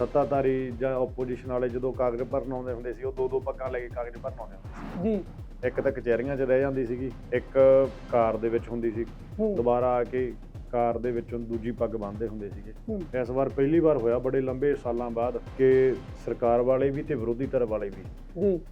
ਸੱਤਾਧਾਰੀ ਜਾਂ ਆਪੋਜੀਸ਼ਨ ਵਾਲੇ ਜਦੋਂ ਕਾਗਜ਼ ਭਰਨ ਆਉਂਦੇ ਹੁੰਦੇ ਸੀ ਉਹ ਦੋ ਦੋ ਪੱਗਾਂ ਲੈ ਕੇ ਕਾਗਜ਼ ਭਰਨ ਆਉਂਦੇ ਹੁੰਦੇ ਜੀ। ਸੀ ਇੱਕ ਤਾਂ ਕਚਹਿਰੀਆਂ 'ਚ ਰਹਿ ਜਾਂਦੀ ਸੀਗੀ ਇੱਕ ਕਾਰ ਦੇ ਵਿੱਚ ਹੁੰਦੀ ਸੀ। ਦੁਬਾਰਾ ਆ ਕੇ ਕਾਰ ਦੇ ਵਿੱਚੋਂ ਦੂਜੀ ਪੱਗ ਬੰਨ੍ਹਦੇ ਹੁੰਦੇ ਸੀਗੇ ਇਸ ਵਾਰ ਪਹਿਲੀ ਵਾਰ ਹੋਇਆ ਬੜੇ ਲੰਬੇ ਸਾਲਾਂ ਬਾਅਦ ਕਿ ਸਰਕਾਰ ਵਾਲੇ ਵੀ ਤੇ ਵਿਰੋਧੀ ਧਿਰ ਵਾਲੇ ਵੀ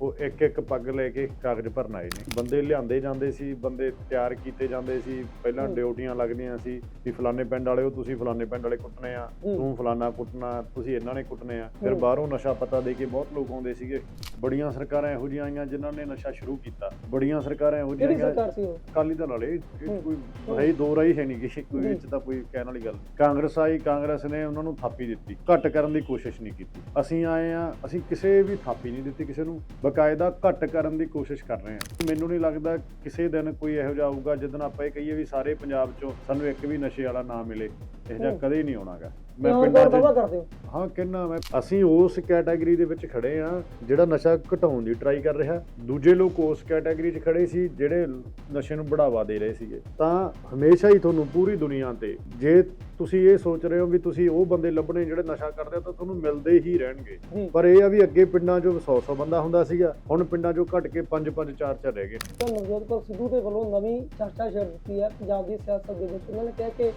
ਉਹ ਇੱਕ ਇੱਕ ਪੱਗ ਲੈ ਕੇ ਕਾਗਜ਼ ਭਰਨ ਆਏ ਨੇ ਬੰਦੇ ਲਿਆਂਦੇ ਜਾਂਦੇ ਸੀ ਬੰਦੇ ਤਿਆਰ ਕੀਤੇ ਜਾਂਦੇ ਸੀ ਪਹਿਲਾਂ। ਡਿਊਟੀਆਂ ਲੱਗਦੀਆਂ ਸੀ ਵੀ ਫਲਾਣੇ ਪਿੰਡ ਵਾਲੇ ਹੋ ਤੁਸੀਂ ਫਲਾਣੇ ਪਿੰਡ ਵਾਲੇ ਕੁੱਟਣੇ ਆ। ਤੂੰ ਫਲਾਣਾ ਕੁੱਟਣਾ ਤੁਸੀਂ ਇਹਨਾਂ ਨੇ ਕੁੱਟਣੇ ਆ ਫਿਰ। ਬਾਹਰੋਂ ਨਸ਼ਾ ਪਤਾ ਦੇ ਕੇ ਬਹੁਤ ਲੋਕ ਆਉਂਦੇ ਸੀਗੇ ਬੜੀਆਂ ਸਰਕਾਰਾਂ ਇਹੋ ਜਿਹੀਆਂ ਆਈਆਂ ਜਿਨ੍ਹਾਂ ਨੇ ਨਸ਼ਾ ਸ਼ੁਰੂ ਕੀਤਾ ਬੜੀਆਂ ਸਰਕਾਰਾਂ ਇਹੋ ਕਿਹੜੀ ਜਿਹੀਆਂ ਸਰਕਾਰ ਸੀ ਉਹ ਅਕਾਲੀ ਦਲ ਵਾਲੇ। ਕੋਈ ਹੀ ਦੋ ਰਾਈ ਹੈ ਨਹੀਂ ਗੀ ਕੋਈ। ਵਿੱਚ ਤਾਂ ਕੋਈ ਕਹਿਣ ਵਾਲੀ ਗੱਲ ਨਹੀਂ। ਕਾਂਗਰਸ ਆਈ, ਕਾਂਗਰਸ ਨੇ ਉਹਨਾਂ ਨੂੰ ਥਾਪੀ ਦਿੱਤੀ। ਘੱਟ ਕਰਨ ਦੀ ਕੋਸ਼ਿਸ਼ ਨਹੀਂ ਕੀਤੀ। ਅਸੀਂ ਆਏ ਆ ਅਸੀਂ ਕਿਸੇ ਵੀ ਥਾਪੀ ਨਹੀਂ ਦਿੱਤੀ ਕਿਸੇ ਨੂੰ। ਬਕਾਇਦਾ ਘੱਟ ਕਰਨ ਦੀ ਕੋਸ਼ਿਸ਼ ਕਰ ਰਹੇ ਹਾਂ। ਮੈਨੂੰ ਨਹੀਂ ਲੱਗਦਾ ਕਿਸੇ ਦਿਨ ਕੋਈ ਇਹੋ ਜਿਹਾ ਆਊਗਾ ਜਿੱਦਣ ਆਪਾਂ ਇਹ ਕਹੀਏ ਵੀ ਸਾਰੇ ਪੰਜਾਬ ਚੋਂ ਸਾਨੂੰ ਇੱਕ ਵੀ ਨਸ਼ੇ ਵਾਲਾ ਨਾ ਮਿਲੇ। ਇਹ ਹੂੰ। ਕਦੇ ਨਹੀਂ ਆਉਣਾਗਾ। ਮੈਂ ਪਿੰਡਾਂ 'ਚ ਕਰਦੇ ਹੋ। ਹਾਂ ਕਿੰਨਾ ਮੈਂ ਅਸੀਂ ਉਸ ਕੈਟਾਗਰੀ ਦੇ ਵਿੱਚ ਖੜੇ ਆ ਜਿਹੜਾ ਨਸ਼ਾ ਘਟਾਉਣ ਦੀ ਟਰਾਈ ਕਰ ਰਿਹਾ। ਦੂਜੇ ਲੋਕ ਉਸ ਕੈਟਾਗਰੀ 'ਚ ਖੜੇ ਸੀ ਜਿਹੜੇ ਨਸ਼ੇ ਨੂੰ ਬੜਾਵਾ ਦੇ ਰਹੇ ਸੀਗੇ। ਤਾਂ ਹਮੇਸ਼ਾ ਹੀ ਤੁਹਾਨੂੰ ਪੂਰੀ ਦੁਨੀਆ ਤੇ ਜੇ ਤੁਸੀਂ ਇਹ ਸੋਚ ਰਹੇ ਹੋ ਵੀ ਤੁਸੀਂ ਉਹ ਬੰਦੇ ਲੱਭਣੇ ਜਿਹੜੇ ਨਸ਼ਾ ਕਰਦੇ ਆ ਤਾਂ ਤੁਹਾਨੂੰ ਮਿਲਦੇ ਹੀ ਰਹਿਣਗੇ। ਜੀ ਪਰ ਇਹ ਆ ਵੀ ਅੱਗੇ ਪਿੰਡਾਂ 'ਚੋਂ 100-100 ਬੰਦਾ ਹੁੰਦਾ ਸੀਗਾ ਹੁਣ ਪਿੰਡਾਂ 'ਚੋਂ ਘਟ ਕੇ 5-5 4-4 ਰਹਿ ਗਏ। ਤਾਂ ਨਵਜੋਤ ਕੌਰ ਸਿੱਧੂ ਦੇ ਵੱਲੋਂ ਨਵੀਂ ਚਰਚਾ ਛੇੜ ਦਿੱਤੀ ਹੈ ਪੰਜਾਬ ਦੀ ਸਿਆਸਤ ਦੇ ਵਿੱਚ। ਉਹਨਾਂ ਨੇ ਕਿਹਾ ਕਿ